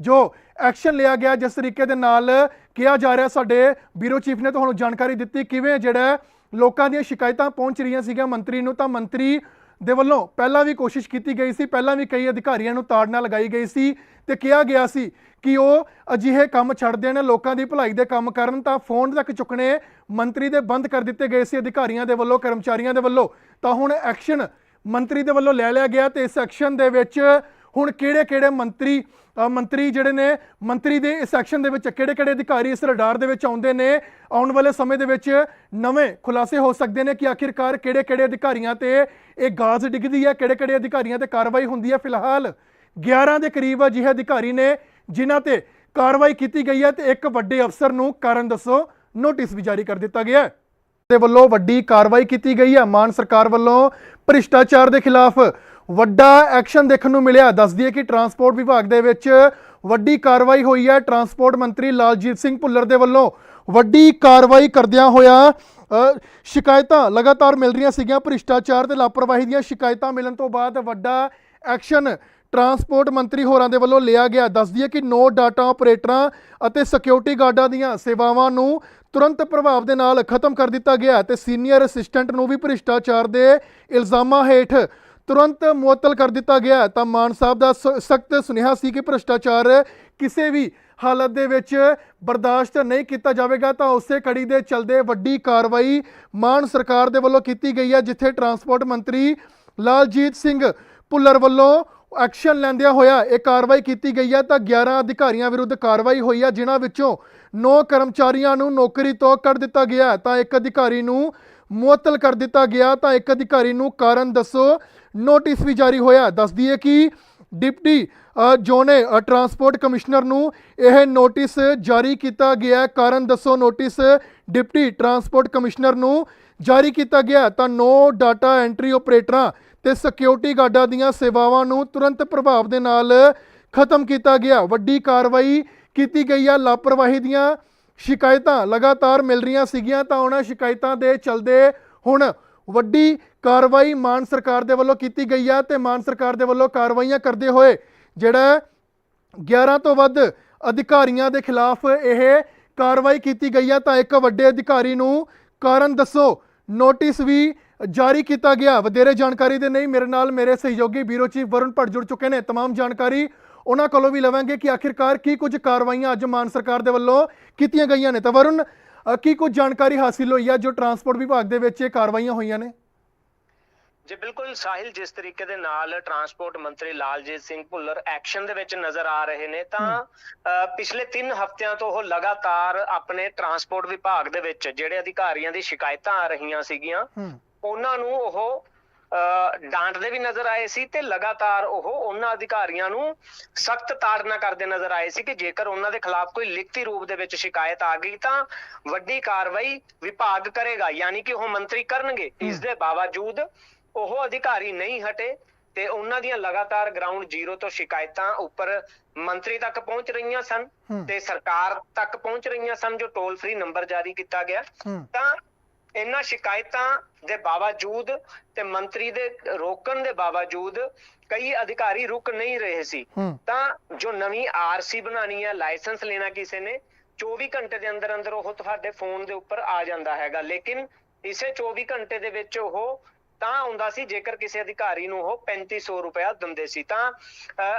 ਜੋ ਐਕਸ਼ਨ ਲਿਆ ਗਿਆ। ਜਿਸ ਤਰੀਕੇ ਦੇ ਨਾਲ ਕਿਹਾ ਜਾ ਰਿਹਾ, ਸਾਡੇ ਬਿਊਰੋ ਚੀਫ ਨੇ ਤੁਹਾਨੂੰ ਜਾਣਕਾਰੀ ਦਿੱਤੀ, ਕਿਵੇਂ ਜਿਹੜਾ ਲੋਕਾਂ ਦੀਆਂ ਸ਼ਿਕਾਇਤਾਂ ਪਹੁੰਚ ਰਹੀਆਂ ਸੀਗੀਆਂ ਮੰਤਰੀ ਨੂੰ, ਤਾਂ ਮੰਤਰੀ ਦੇ ਵੱਲੋਂ ਪਹਿਲਾਂ ਵੀ ਕੋਸ਼ਿਸ਼ ਕੀਤੀ ਗਈ ਸੀ, ਪਹਿਲਾਂ ਵੀ ਕਈ ਅਧਿਕਾਰੀਆਂ ਨੂੰ ਤਾੜਨਾ ਲਗਾਈ ਗਈ ਸੀ ਤੇ ਕਿਹਾ ਗਿਆ ਸੀ ਕਿ ਉਹ ਅਜਿਹੇ ਕੰਮ ਛੱਡ ਦੇਣ ਲੋਕਾਂ ਦੀ ਭਲਾਈ ਦੇ ਕੰਮ ਕਰਨ, ਤਾਂ ਫੋਨ ਤੱਕ ਚੁੱਕਣੇ ਮੰਤਰੀ ਦੇ ਬੰਦ ਕਰ ਦਿੱਤੇ ਗਏ ਸੀ ਅਧਿਕਾਰੀਆਂ ਦੇ ਵੱਲੋਂ, ਕਰਮਚਾਰੀਆਂ ਦੇ ਵੱਲੋਂ। ਤਾਂ ਹੁਣ ਐਕਸ਼ਨ ਮੰਤਰੀ ਦੇ ਵੱਲੋਂ ਲੈ ਲਿਆ ਗਿਆ ਤੇ ਇਸ ਐਕਸ਼ਨ ਦੇ ਵਿੱਚ ਹੁਣ ਕਿਹੜੇ-ਕਿਹੜੇ ਮੰਤਰੀ ਮੰਤਰੀ ਜਿਹੜੇ ਨੇ, ਮੰਤਰੀ ਦੇ ਇਸ ਐਕਸ਼ਨ ਦੇ ਵਿੱਚ ਕਿਹੜੇ-ਕਿਹੜੇ ਅਧਿਕਾਰੀ ਇਸ ਰਡਾਰ ਦੇ ਵਿੱਚ ਆਉਂਦੇ ਨੇ, ਆਉਣ ਵਾਲੇ ਸਮੇਂ ਦੇ ਵਿੱਚ ਨਵੇਂ ਖੁਲਾਸੇ ਹੋ ਸਕਦੇ ਨੇ ਕਿ ਆਖਿਰਕਾਰ ਕਿਹੜੇ-ਕਿਹੜੇ ਅਧਿਕਾਰੀਆਂ ਤੇ ਇਹ ਗਾਜ਼ ਡਿੱਗਦੀ ਹੈ ਕਿਹੜੇ-ਕਿਹੜੇ ਅਧਿਕਾਰੀਆਂ ਤੇ ਕਾਰਵਾਈ ਹੁੰਦੀ ਹੈ। ਫਿਲਹਾਲ 11 ਦੇ ਕਰੀਬ ਅਜਿਹੇ ਅਧਿਕਾਰੀ ਨੇ ਜਿਨ੍ਹਾਂ ਤੇ ਕਾਰਵਾਈ ਕੀਤੀ ਗਈ ਹੈ ਤੇ ਇੱਕ ਵੱਡੇ ਅਫਸਰ ਨੂੰ ਕਾਰਨ ਦੱਸੋ, ਨੋਟਿਸ ਵੀ ਜਾਰੀ ਕਰ ਦਿੱਤਾ ਗਿਆ ਹੈ। ਦੇ ਵੱਲੋਂ ਵੱਡੀ ਕਾਰਵਾਈ ਕੀਤੀ ਗਈ ਹੈ। ਮਾਨ ਸਰਕਾਰ ਵੱਲੋਂ ਭ੍ਰਿਸ਼ਟਾਚਾਰ ਦੇ ਖਿਲਾਫ ਵੱਡਾ ਐਕਸ਼ਨ ਦੇਖਣ ਨੂੰ ਮਿਲਿਆ। ਦੱਸਦੀ ਹੈ ਕਿ ਟਰਾਂਸਪੋਰਟ ਵਿਭਾਗ ਦੇ ਵਿੱਚ ਵੱਡੀ ਕਾਰਵਾਈ ਹੋਈ ਹੈ। ਟਰਾਂਸਪੋਰਟ ਮੰਤਰੀ ਲਾਲਜੀਤ ਸਿੰਘ ਭੁੱਲਰ ਦੇ ਵੱਲੋਂ ਵੱਡੀ ਕਾਰਵਾਈ ਕਰਦਿਆਂ ਹੋਇਆ ਸ਼ਿਕਾਇਤਾਂ ਲਗਾਤਾਰ ਮਿਲ ਰਹੀਆਂ ਸੀਗੀਆਂ। ਭ੍ਰਿਸ਼ਟਾਚਾਰ ਤੇ ਲਾਪਰਵਾਹੀ ਦੀਆਂ ਸ਼ਿਕਾਇਤਾਂ ਮਿਲਣ ਤੋਂ ਬਾਅਦ ਵੱਡਾ ਐਕਸ਼ਨ ਟਰਾਂਸਪੋਰਟ ਮੰਤਰੀ ਹੋਰਾਂ ਦੇ ਵੱਲੋਂ ਲਿਆ ਗਿਆ। ਦੱਸਦੀ ਹੈ ਕਿ ਨੋ ਡਾਟਾ ਆਪਰੇਟਰਾਂ ਅਤੇ ਸਿਕਿਉਰਿਟੀ ਗਾਰਡਾਂ ਦੀਆਂ ਸੇਵਾਵਾਂ ਨੂੰ ਤੁਰੰਤ ਪ੍ਰਭਾਵ ਦੇ ਨਾਲ ਖਤਮ ਕਰ ਦਿੱਤਾ ਗਿਆ ਤੇ ਸੀਨੀਅਰ ਅਸਿਸਟੈਂਟ ਨੂੰ ਵੀ ਭ੍ਰਿਸ਼ਟਾਚਾਰ ਦੇ ਇਲਜ਼ਾਮਾਂ ਹੇਠ ਤੁਰੰਤ ਮੁਅੱਤਲ ਕਰ ਦਿੱਤਾ ਗਿਆ ਤਾਂ ਮਾਨ ਸਾਹਿਬ ਦਾ ਸਖਤ ਸੁਨੇਹਾ ਸੀ ਕਿ ਭ੍ਰਿਸ਼ਟਾਚਾਰ ਕਿਸੇ ਵੀ ਹਾਲਤ ਦੇ ਵਿੱਚ ਬਰਦਾਸ਼ਤ ਨਹੀਂ ਕੀਤਾ ਜਾਵੇਗਾ, ਤਾਂ ਉਸੇ ਕੜੀ ਦੇ ਚਲਦੇ ਵੱਡੀ ਕਾਰਵਾਈ ਮਾਨ ਸਰਕਾਰ ਦੇ ਵੱਲੋਂ ਕੀਤੀ ਗਈ ਹੈ, ਜਿੱਥੇ ਟਰਾਂਸਪੋਰਟ ਮੰਤਰੀ ਲਾਲਜੀਤ ਸਿੰਘ ਭੁੱਲਰ ਵੱਲੋਂ ਐਕਸ਼ਨ ਲੈਂਦਿਆਂ ਹੋਇਆ ਇਹ ਕਾਰਵਾਈ ਕੀਤੀ ਗਈ ਹੈ। ਤਾਂ 11 ਅਧਿਕਾਰੀਆਂ ਵਿਰੁੱਧ ਕਾਰਵਾਈ ਹੋਈ ਹੈ, ਜਿਨ੍ਹਾਂ ਵਿੱਚੋਂ 9 ਕਰਮਚਾਰੀਆਂ ਨੂੰ ਨੌਕਰੀ ਤੋਂ ਕੱਢ ਦਿੱਤਾ ਗਿਆ ਤਾਂ ਇੱਕ ਅਧਿਕਾਰੀ ਨੂੰ ਮੁਅੱਤਲ ਕਰ ਦਿੱਤਾ ਗਿਆ। ਤਾਂ ਇੱਕ ਅਧਿਕਾਰੀ ਨੂੰ ਕਾਰਨ ਦੱਸੋ। ਨੋਟਿਸ ਵੀ ਜਾਰੀ ਹੋਇਆ। ਦੱਸ ਦਈਏ ਕਿ ਡਿਪਟੀ ਅ, ਜੋ ਨੇ ਟਰਾਂਸਪੋਰਟ ਕਮਿਸ਼ਨਰ ਨੂੰ ਇਹ ਨੋਟਿਸ ਜਾਰੀ ਕੀਤਾ ਗਿਆ ਕਾਰਨ ਦੱਸੋ ਨੋਟਿਸ ਡਿਪਟੀ ਟਰਾਂਸਪੋਰਟ ਕਮਿਸ਼ਨਰ ਨੂੰ ਜਾਰੀ ਕੀਤਾ ਗਿਆ ਤਾਂ ਨੋ ਡਾਟਾ ਐਂਟਰੀ ਆਪਰੇਟਰਾਂ ਤੇ ਸਿਕਿਉਰਿਟੀ ਗਾਰਡਾਂ ਦੀਆਂ ਸੇਵਾਵਾਂ ਨੂੰ ਤੁਰੰਤ ਪ੍ਰਭਾਵ ਦੇ ਨਾਲ ਖਤਮ ਕੀਤਾ ਗਿਆ। ਵੱਡੀ ਕਾਰਵਾਈ ਕੀਤੀ ਗਈ ਆ। ਲਾਪਰਵਾਹੀ ਦੀਆਂ ਸ਼ਿਕਾਇਤਾਂ ਲਗਾਤਾਰ ਮਿਲ ਰਹੀਆਂ ਸੀਗੀਆਂ। ਤਾਂ ਉਹਨਾਂ ਸ਼ਿਕਾਇਤਾਂ ਦੇ ਚਲਦੇ ਹੁਣ ਵੱਡੀ ਕਾਰਵਾਈ ਮਾਨ ਸਰਕਾਰ ਦੇ ਵੱਲੋਂ ਕੀਤੀ ਗਈ ਹੈ ਤੇ ਮਾਨ ਸਰਕਾਰ ਦੇ ਵੱਲੋਂ ਕਾਰਵਾਈਆਂ ਕਰਦੇ ਹੋਏ ਜਿਹੜਾ 11 ਤੋਂ ਵੱਧ ਅਧਿਕਾਰੀਆਂ ਦੇ ਖਿਲਾਫ ਇਹ ਕਾਰਵਾਈ ਕੀਤੀ ਗਈ ਹੈ ਤਾਂ ਇੱਕ ਵੱਡੇ ਅਧਿਕਾਰੀ ਨੂੰ ਕਾਰਨ ਦੱਸੋ ਨੋਟਿਸ ਵੀ ਜਾਰੀ ਕੀਤਾ ਗਿਆ ਵਧੇਰੇ ਜਾਣਕਾਰੀ ਦੇ ਨਹੀਂ ਮੇਰੇ ਨਾਲ ਮੇਰੇ ਸਹਿਯੋਗੀ ਬਿਊਰੋ ਚੀਫ ਵਰੁਣ ਭੱਟ ਜੁੜ ਚੁੱਕੇ ਨੇ तमाम ਜਾਣਕਾਰੀ ਉਹਨਾਂ ਕੋਲੋਂ ਵੀ ਲਵਾਂਗੇ ਕਿ ਆਖਿਰਕਾਰ ਕੀ ਕੁਝ ਕਾਰਵਾਈਆਂ ਅੱਜ ਮਾਨ ਸਰਕਾਰ ਦੇ ਵੱਲੋਂ ਕੀਤੀਆਂ ਗਈਆਂ ਨੇ ਤਾਂ ਵਰੁਣ ਅ, ਕੀ ਕੁਝ ਜਾਣਕਾਰੀ ਹਾਸਿਲ ਹੋਈ ਹੈ ਜੋ ਟਰਾਂਸਪੋਰਟ ਵਿਭਾਗ ਦੇ ਵਿੱਚ ਇਹ ਕਾਰਵਾਈਆਂ ਹੋਈਆਂ ਨੇ? ਜੀ ਬਿਲਕੁਲ ਸਾਹਿਲ ਜਿਸ ਤਰੀਕੇ ਦੇ ਨਾਲ ਟਰਾਂਸਪੋਰਟ ਮੰਤਰੀ ਲਾਲਜੀਤ ਸਿੰਘ ਭੁੱਲਰ ਐਕਸ਼ਨ ਦੇ ਵਿੱਚ ਨਜ਼ਰ ਆ ਰਹੇ ਨੇ ਤਾਂ ਪਿਛਲੇ 3 ਹਫ਼ਤਿਆਂ ਤੋਂ ਉਹ ਲਗਾਤਾਰ ਆਪਣੇ ਟਰਾਂਸਪੋਰਟ ਵਿਭਾਗ ਦੇ ਵਿੱਚ ਜਿਹੜੇ ਅਧਿਕਾਰੀਆਂ ਦੀ ਸ਼ਿਕਾਇਤਾਂ ਆ ਰਹੀਆਂ ਸੀਗੀਆਂ ਉਹਨਾਂ ਨੂੰ ਉਹ ਡਾਂਟਦੇ ਵੀ ਨਜ਼ਰ ਆਏ ਸੀ ਤੇ ਲਗਾਤਾਰ ਉਹ ਉਹਨਾਂ ਅਧਿਕਾਰੀਆਂ ਨੂੰ ਸਖਤ ਤਾੜਨਾ ਕਰਦੇ ਨਜ਼ਰ ਆਏ ਸੀ ਕਿ ਜੇਕਰ ਉਹਨਾਂ ਦੇ ਖਿਲਾਫ ਕੋਈ ਲਿਖਤੀ ਰੂਪ ਦੇ ਵਿੱਚ ਸ਼ਿਕਾਇਤ ਆ ਗਈ ਤਾਂ ਵੱਡੀ ਕਾਰਵਾਈ ਵਿਭਾਗ ਕਰੇਗਾ ਯਾਨੀ ਕਿ ਉਹ ਮੰਤਰੀ ਕਰਨਗੇ। ਇਸ ਦੇ ਬਾਵਜੂਦ ਉਹ ਅਧਿਕਾਰੀ ਨਹੀਂ ਹਟੇ ਤੇ ਉਹਨਾਂ ਦੀਆਂ ਲਗਾਤਾਰ ਗਰਾਊਂਡ ਜ਼ੀਰੋ ਤੋਂ ਸ਼ਿਕਾਇਤਾਂ ਉੱਪਰ ਮੰਤਰੀ ਤੱਕ ਪਹੁੰਚ ਰਹੀਆਂ ਸਨ। ਤੇ ਸਰਕਾਰ ਤੱਕ ਪਹੁੰਚ ਰਹੀਆਂ ਸਨ ਜੋ ਟੋਲ ਫ੍ਰੀ ਨੰਬਰ ਜਾਰੀ ਕੀਤਾ ਗਿਆ। ਤਾਂ ਇਹਨਾਂ ਸ਼ਿਕਾਇਤਾਂ ਦੇ ਬਾਵਜੂਦ ਤੇ ਮੰਤਰੀ ਦੇ ਰੋਕਣ ਦੇ ਬਾਵਜੂਦ ਕਈ ਅਧਿਕਾਰੀ ਰੁਕ ਨਹੀਂ ਰਹੇ ਸੀ। ਤਾਂ ਜੋ ਨਵੀਂ ਆਰਸੀ ਬਣਾਣੀ ਹੈ ਲਾਇਸੈਂਸ ਲੈਣਾ ਕਿਸੇ ਨੇ 24 ਘੰਟੇ ਦੇ ਅੰਦਰ ਅੰਦਰ ਉਹ ਤੁਹਾਡੇ ਫੋਨ ਦੇ ਉੱਪਰ ਆ ਜਾਂਦਾ ਹੈਗਾ। ਲੇਕਿਨ ਇਸੇ 24 ਘੰਟੇ ਦੇ ਵਿੱਚ ਉਹ ਤਾਂ ਆਉਂਦਾ ਸੀ ਜੇਕਰ ਕਿਸੇ ਅਧਿਕਾਰੀ ਨੂੰ ਉਹ 3500 ਰੁਪਇਆ ਦਿੰਦੇ ਸੀ ਤਾਂ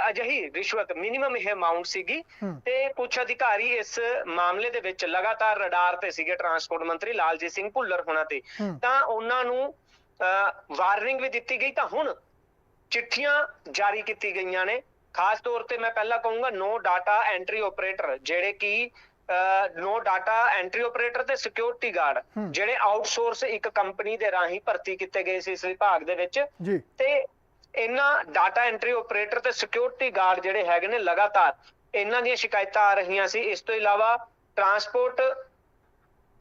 ਅਜਿਹੀ ਰਿਸ਼ਵਤ ਮਿਨੀਮਮ ਇਹ ਅਮਾਉਂਟ ਸੀਗੀ। ਤੇ ਕੁਝ ਅਧਿਕਾਰੀ ਇਸ ਮਾਮਲੇ ਦੇ ਵਿੱਚ ਲਗਾਤਾਰ ਰਡਾਰ ਤੇ ਸੀਗੇ ਟਰਾਂਸਪੋਰਟ ਮੰਤਰੀ ਲਾਲਜੀਤ ਸਿੰਘ ਭੁੱਲਰ ਹੋਣਾ ਤੇ। ਤਾਂ ਉਹਨਾਂ ਨੂੰ ਵਾਰਨਿੰਗ ਵੀ ਦਿੱਤੀ ਗਈ ਤਾਂ ਹੁਣ ਚਿੱਠੀਆਂ ਜਾਰੀ ਕੀਤੀ ਗਈਆਂ ਨੇ ਖਾਸ ਤੌਰ ਤੇ ਮੈਂ ਪਹਿਲਾਂ ਕਹੂੰਗਾ ਨੋ ਡਾਟਾ ਐਂਟਰੀ ਆਪਰੇਟਰ ਜਿਹੜੇ ਕਿ ਨੋ ਡਾਟਾ ਐਂਟਰੀ ਆਪਰੇਟਰ ਤੇ ਸਿਕਿਉਰਿਟੀ ਗਾਰਡ। ਜਿਹੜੇ ਆਊਟਸੋਰਸ ਇੱਕ ਕੰਪਨੀ ਦੇ ਰਾਹੀਂ ਭਰਤੀ ਕੀਤੇ ਗਏ ਸੀ ਇਸ ਵਿਭਾਗ ਦੇ ਵਿੱਚ ਤੇ ਇਹਨਾਂ ਡਾਟਾ ਐਂਟਰੀ ਆਪਰੇਟਰ ਤੇ ਸਿਕਿਉਰਿਟੀ ਗਾਰਡ ਜਿਹੜੇ ਹੈਗੇ ਨੇ ਲਗਾਤਾਰ ਇਹਨਾਂ ਦੀਆਂ ਸ਼ਿਕਾਇਤਾਂ ਆ ਰਹੀਆਂ ਸੀ ਇਸ ਤੋਂ ਇਲਾਵਾ ਟਰਾਂਸਪੋਰਟ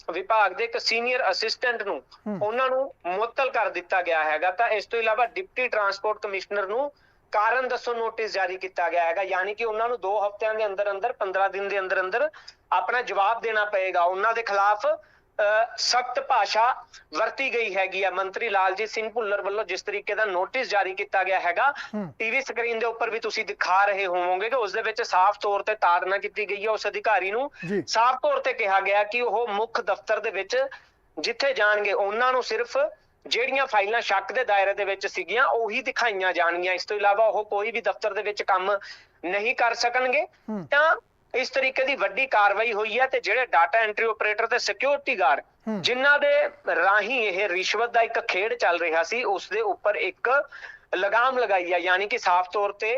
ਵਿਭਾਗ ਦੇ ਇੱਕ ਸੀਨੀਅਰ ਅਸਿਸਟੈਂਟ ਨੂੰ। ਉਹਨਾਂ ਨੂੰ ਮੁਅੱਤਲ ਕਰ ਦਿੱਤਾ ਗਿਆ ਹੈਗਾ ਤਾਂ ਇਸ ਤੋਂ ਇਲਾਵਾ ਡਿਪਟੀ ਟਰਾਂਸਪੋਰਟ ਕਮਿਸ਼ਨਰ ਨੂੰ ਕਾਰਨ ਦੱਸੋ ਨੋਟਿਸ ਜਾਰੀ ਕੀਤਾ ਗਿਆ ਹੈਗਾ ਯਾਨੀ ਕਿ ਉਹਨਾਂ ਨੂੰ 2 ਹਫ਼ਤਿਆਂ ਦੇ ਅੰਦਰ ਅੰਦਰ 15 ਦਿਨ ਦੇ ਅੰਦਰ ਅੰਦਰ ਆਪਣਾ ਜਵਾਬ ਦੇਣਾ ਪਏਗਾ। ਉਹਨਾਂ ਦੇ ਖਿਲਾਫ ਸਖਤ ਭਾਸ਼ਾ ਵਰਤੀ ਗਈ ਹੈਗੀ ਆ। ਮੰਤਰੀ ਲਾਲਜੀਤ ਸਿੰਘ ਭੁੱਲਰ ਵੱਲੋਂ ਜਿਸ ਤਰੀਕੇ ਦਾ ਨੋਟਿਸ ਜਾਰੀ ਕੀਤਾ ਗਿਆ ਹੈਗਾ। ਟੀਵੀ ਸਕਰੀਨ ਦੇ ਉੱਪਰ ਵੀ ਤੁਸੀਂ ਦਿਖਾ ਰਹੇ ਹੋਵੋਗੇ ਕਿ ਉਸ ਦੇ ਵਿੱਚ ਸਾਫ਼ ਤੌਰ ਤੇ ਤਾੜਨਾ ਕੀਤੀ ਗਈ ਹੈ ਉਸ ਅਧਿਕਾਰੀ ਨੂੰ ਸਾਫ਼ ਤੌਰ ਤੇ ਕਿਹਾ ਗਿਆ ਕਿ ਉਹ ਮੁੱਖ ਦਫ਼ਤਰ ਦੇ ਵਿੱਚ ਜਿੱਥੇ ਜਾਣਗੇ ਉਹਨਾਂ ਨੂੰ ਸਿਰਫ ਜਿਹੜੀਆਂ ਫਾਈਲਾਂ ਸ਼ੱਕ ਦੇ ਦਾਇਰੇ ਦੇ ਵਿੱਚ ਸੀਗੀਆਂ ਉਹੀ ਦਿਖਾਈਆਂ ਜਾਣਗੀਆਂ ਇਸ ਤੋਂ ਇਲਾਵਾ ਉਹ ਕੋਈ ਵੀ ਦਫ਼ਤਰ ਦੇ ਵਿੱਚ ਕੰਮ ਨਹੀਂ ਕਰ ਸਕਣਗੇ। ਤਾਂ ਇਸ ਤਰੀਕੇ ਦੀ ਵੱਡੀ ਕਾਰਵਾਈ ਹੋਈ ਹੈ ਤੇ ਜਿਹੜੇ ਡਾਟਾ ਐਂਟਰੀ ਆਪਰੇਟਰ ਤੇ ਸਿਕਿਉਰਿਟੀ ਗਾਰਡ। ਜਿਨ੍ਹਾਂ ਦੇ ਰਾਹੀਂ ਇਹ ਰਿਸ਼ਵਤ ਦਾ ਇੱਕ ਖੇਡ ਚੱਲ ਰਿਹਾ ਸੀ ਉਸ ਦੇ ਉੱਪਰ ਇੱਕ ਲਗਾਮ ਲਗਾਈ ਹੈ ਯਾਨੀ ਕਿ ਸਾਫ਼ ਤੌਰ ਤੇ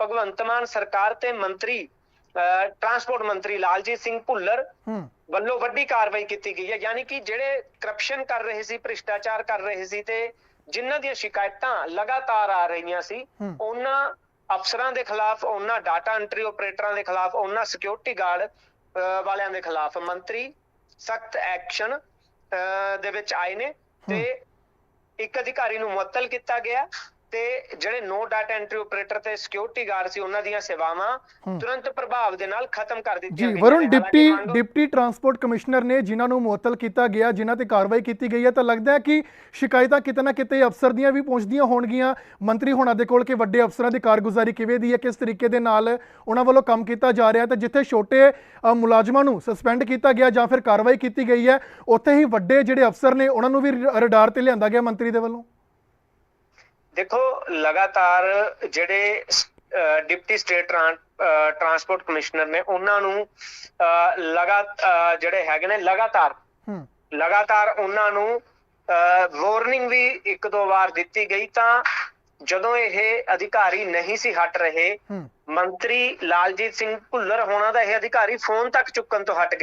ਭਗਵੰਤ ਮਾਨ ਸਰਕਾਰ ਤੇ ਮੰਤਰੀ ਟਰਾਂਸਪੋਰਟ ਮੰਤਰੀ ਲਾਲਜੀਤ ਸਿੰਘ ਭੁੱਲਰ ਵੱਲੋਂ ਵੱਡੀ ਕਾਰਵਾਈ ਕੀਤੀ ਗਈ ਹੈ। ਯਾਨੀ ਕਿ ਜਿਹੜੇ ਕਰਪਸ਼ਨ ਕਰ ਰਹੇ ਸੀ ਭ੍ਰਿਸ਼ਟਾਚਾਰ ਕਰ ਰਹੇ ਸੀ ਤੇ ਜਿਨ੍ਹਾਂ ਦੀਆਂ ਸ਼ਿਕਾਇਤਾਂ ਲਗਾਤਾਰ ਆ ਰਹੀਆਂ ਸੀ। ਉਹਨਾਂ ਅਫਸਰਾਂ ਦੇ ਖਿਲਾਫ ਉਹਨਾਂ ਡਾਟਾ ਐਂਟਰੀ ਆਪਰੇਟਰਾਂ ਦੇ ਖਿਲਾਫ ਉਹਨਾਂ ਸਿਕਿਉਰਿਟੀ ਗਾਰਡ ਵਾਲਿਆਂ ਦੇ ਖਿਲਾਫ ਮੰਤਰੀ ਸਖਤ ਐਕਸ਼ਨ ਦੇ ਵਿੱਚ ਆਏ ਨੇ ਤੇ ਇੱਕ ਅਧਿਕਾਰੀ ਨੂੰ ਮੁਅੱਤਲ ਕੀਤਾ ਗਿਆ। ਤੇ ਜਿਹੜੇ ਨੋ ਡਾਟਾ ਐਂਟਰੀ ਆਪਰੇਟਰ ਤੇ ਸਿਕਿਉਰਿਟੀ ਗਾਰਡ ਸੀ ਉਹਨਾਂ ਦੀਆਂ ਸੇਵਾਵਾਂ। ਤੁਰੰਤ ਪ੍ਰਭਾਵ ਦੇ ਨਾਲ ਖਤਮ ਕਰ ਜੀ ਦਿੱਤੀਆਂ ਗਈਆਂ ਵਰੁਣ ਨੇ। ਡਿਪਟੀ ਡਿਪਟੀ ਟਰਾਂਸਪੋਰਟ ਕਮਿਸ਼ਨਰ ਨੇ ਜਿਨ੍ਹਾਂ ਨੂੰ ਮੁਅੱਤਲ ਕੀਤਾ ਗਿਆ ਜਿਨ੍ਹਾਂ ਤੇ ਕਾਰਵਾਈ ਕੀਤੀ ਗਈ ਹੈ ਤਾਂ ਲੱਗਦਾ ਹੈ ਕਿ ਸ਼ਿਕਾਇਤਾਂ ਕਿਤੇ ਨਾ ਕਿਤੇ ਅਫਸਰ ਦੀਆਂ ਵੀ ਪਹੁੰਚਦੀਆਂ ਹੋਣਗੀਆਂ ਮੰਤਰੀ ਹੋਣਾ ਦੇ ਕੋਲ ਕਿ ਵੱਡੇ ਅਫਸਰਾਂ ਦੀ ਕਾਰਗੁਜ਼ਾਰੀ ਕਿਵੇਂ ਦੀ ਹੈ ਕਿਸ ਤਰੀਕੇ ਦੇ ਨਾਲ ਉਹਨਾਂ ਵੱਲੋਂ ਕੰਮ ਕੀਤਾ ਜਾ ਰਿਹਾ ਤੇ ਜਿੱਥੇ ਛੋਟੇ ਮੁਲਾਜ਼ਮਾਂ ਨੂੰ ਸਸਪੈਂਡ ਕੀਤਾ ਗਿਆ ਜਾਂ ਫਿਰ ਕਾਰਵਾਈ ਕੀਤੀ ਗਈ ਹੈ ਉੱਥੇ ਹੀ ਵੱਡੇ ਜਿਹੜੇ ਅਫਸਰ ਨੇ ਉਹਨਾਂ ਨੂੰ ਵੀ ਰਡਾਰ ਤੇ ਲਿਆਂਦਾ ਗਿਆ ਮੰਤਰੀ ਦੇ ਵੱਲੋਂ ਦੇਖੋ ਲਗਾਤਾਰ ਜਿਹੜੇ ਡਿਪਟੀ ਸਟੇਟ ਟਰਾਂਸਪੋਰਟ ਕਮਿਸ਼ਨਰ ਨੇ ਉਹਨਾਂ ਨੂੰ ਲਗਾ ਜਿਹੜੇ ਹੈਗੇ ਨੇ ਲਗਾਤਾਰ ਲਗਾਤਾਰ ਉਹਨਾਂ ਨੂੰ ਵਾਰਨਿੰਗ ਵੀ ਇੱਕ ਦੋ ਵਾਰ ਦਿੱਤੀ ਗਈ ਤਾਂ ਜਦੋਂ ਇਹ ਅਧਿਕਾਰੀ ਨਹੀਂ ਸੀ ਹਟ ਰਹੇ ਮੰਤਰੀ ਲਾਲਜੀਤ ਸਿੰਘ ਭੁੱਲਰ ਹੋਣਾ ਦਾ ਇਹ ਅਧਿਕਾਰੀ ਫੋਨ ਤੱਕ ਚੁੱਕਣ ਤੋਂ ਹਟ ਗਏ।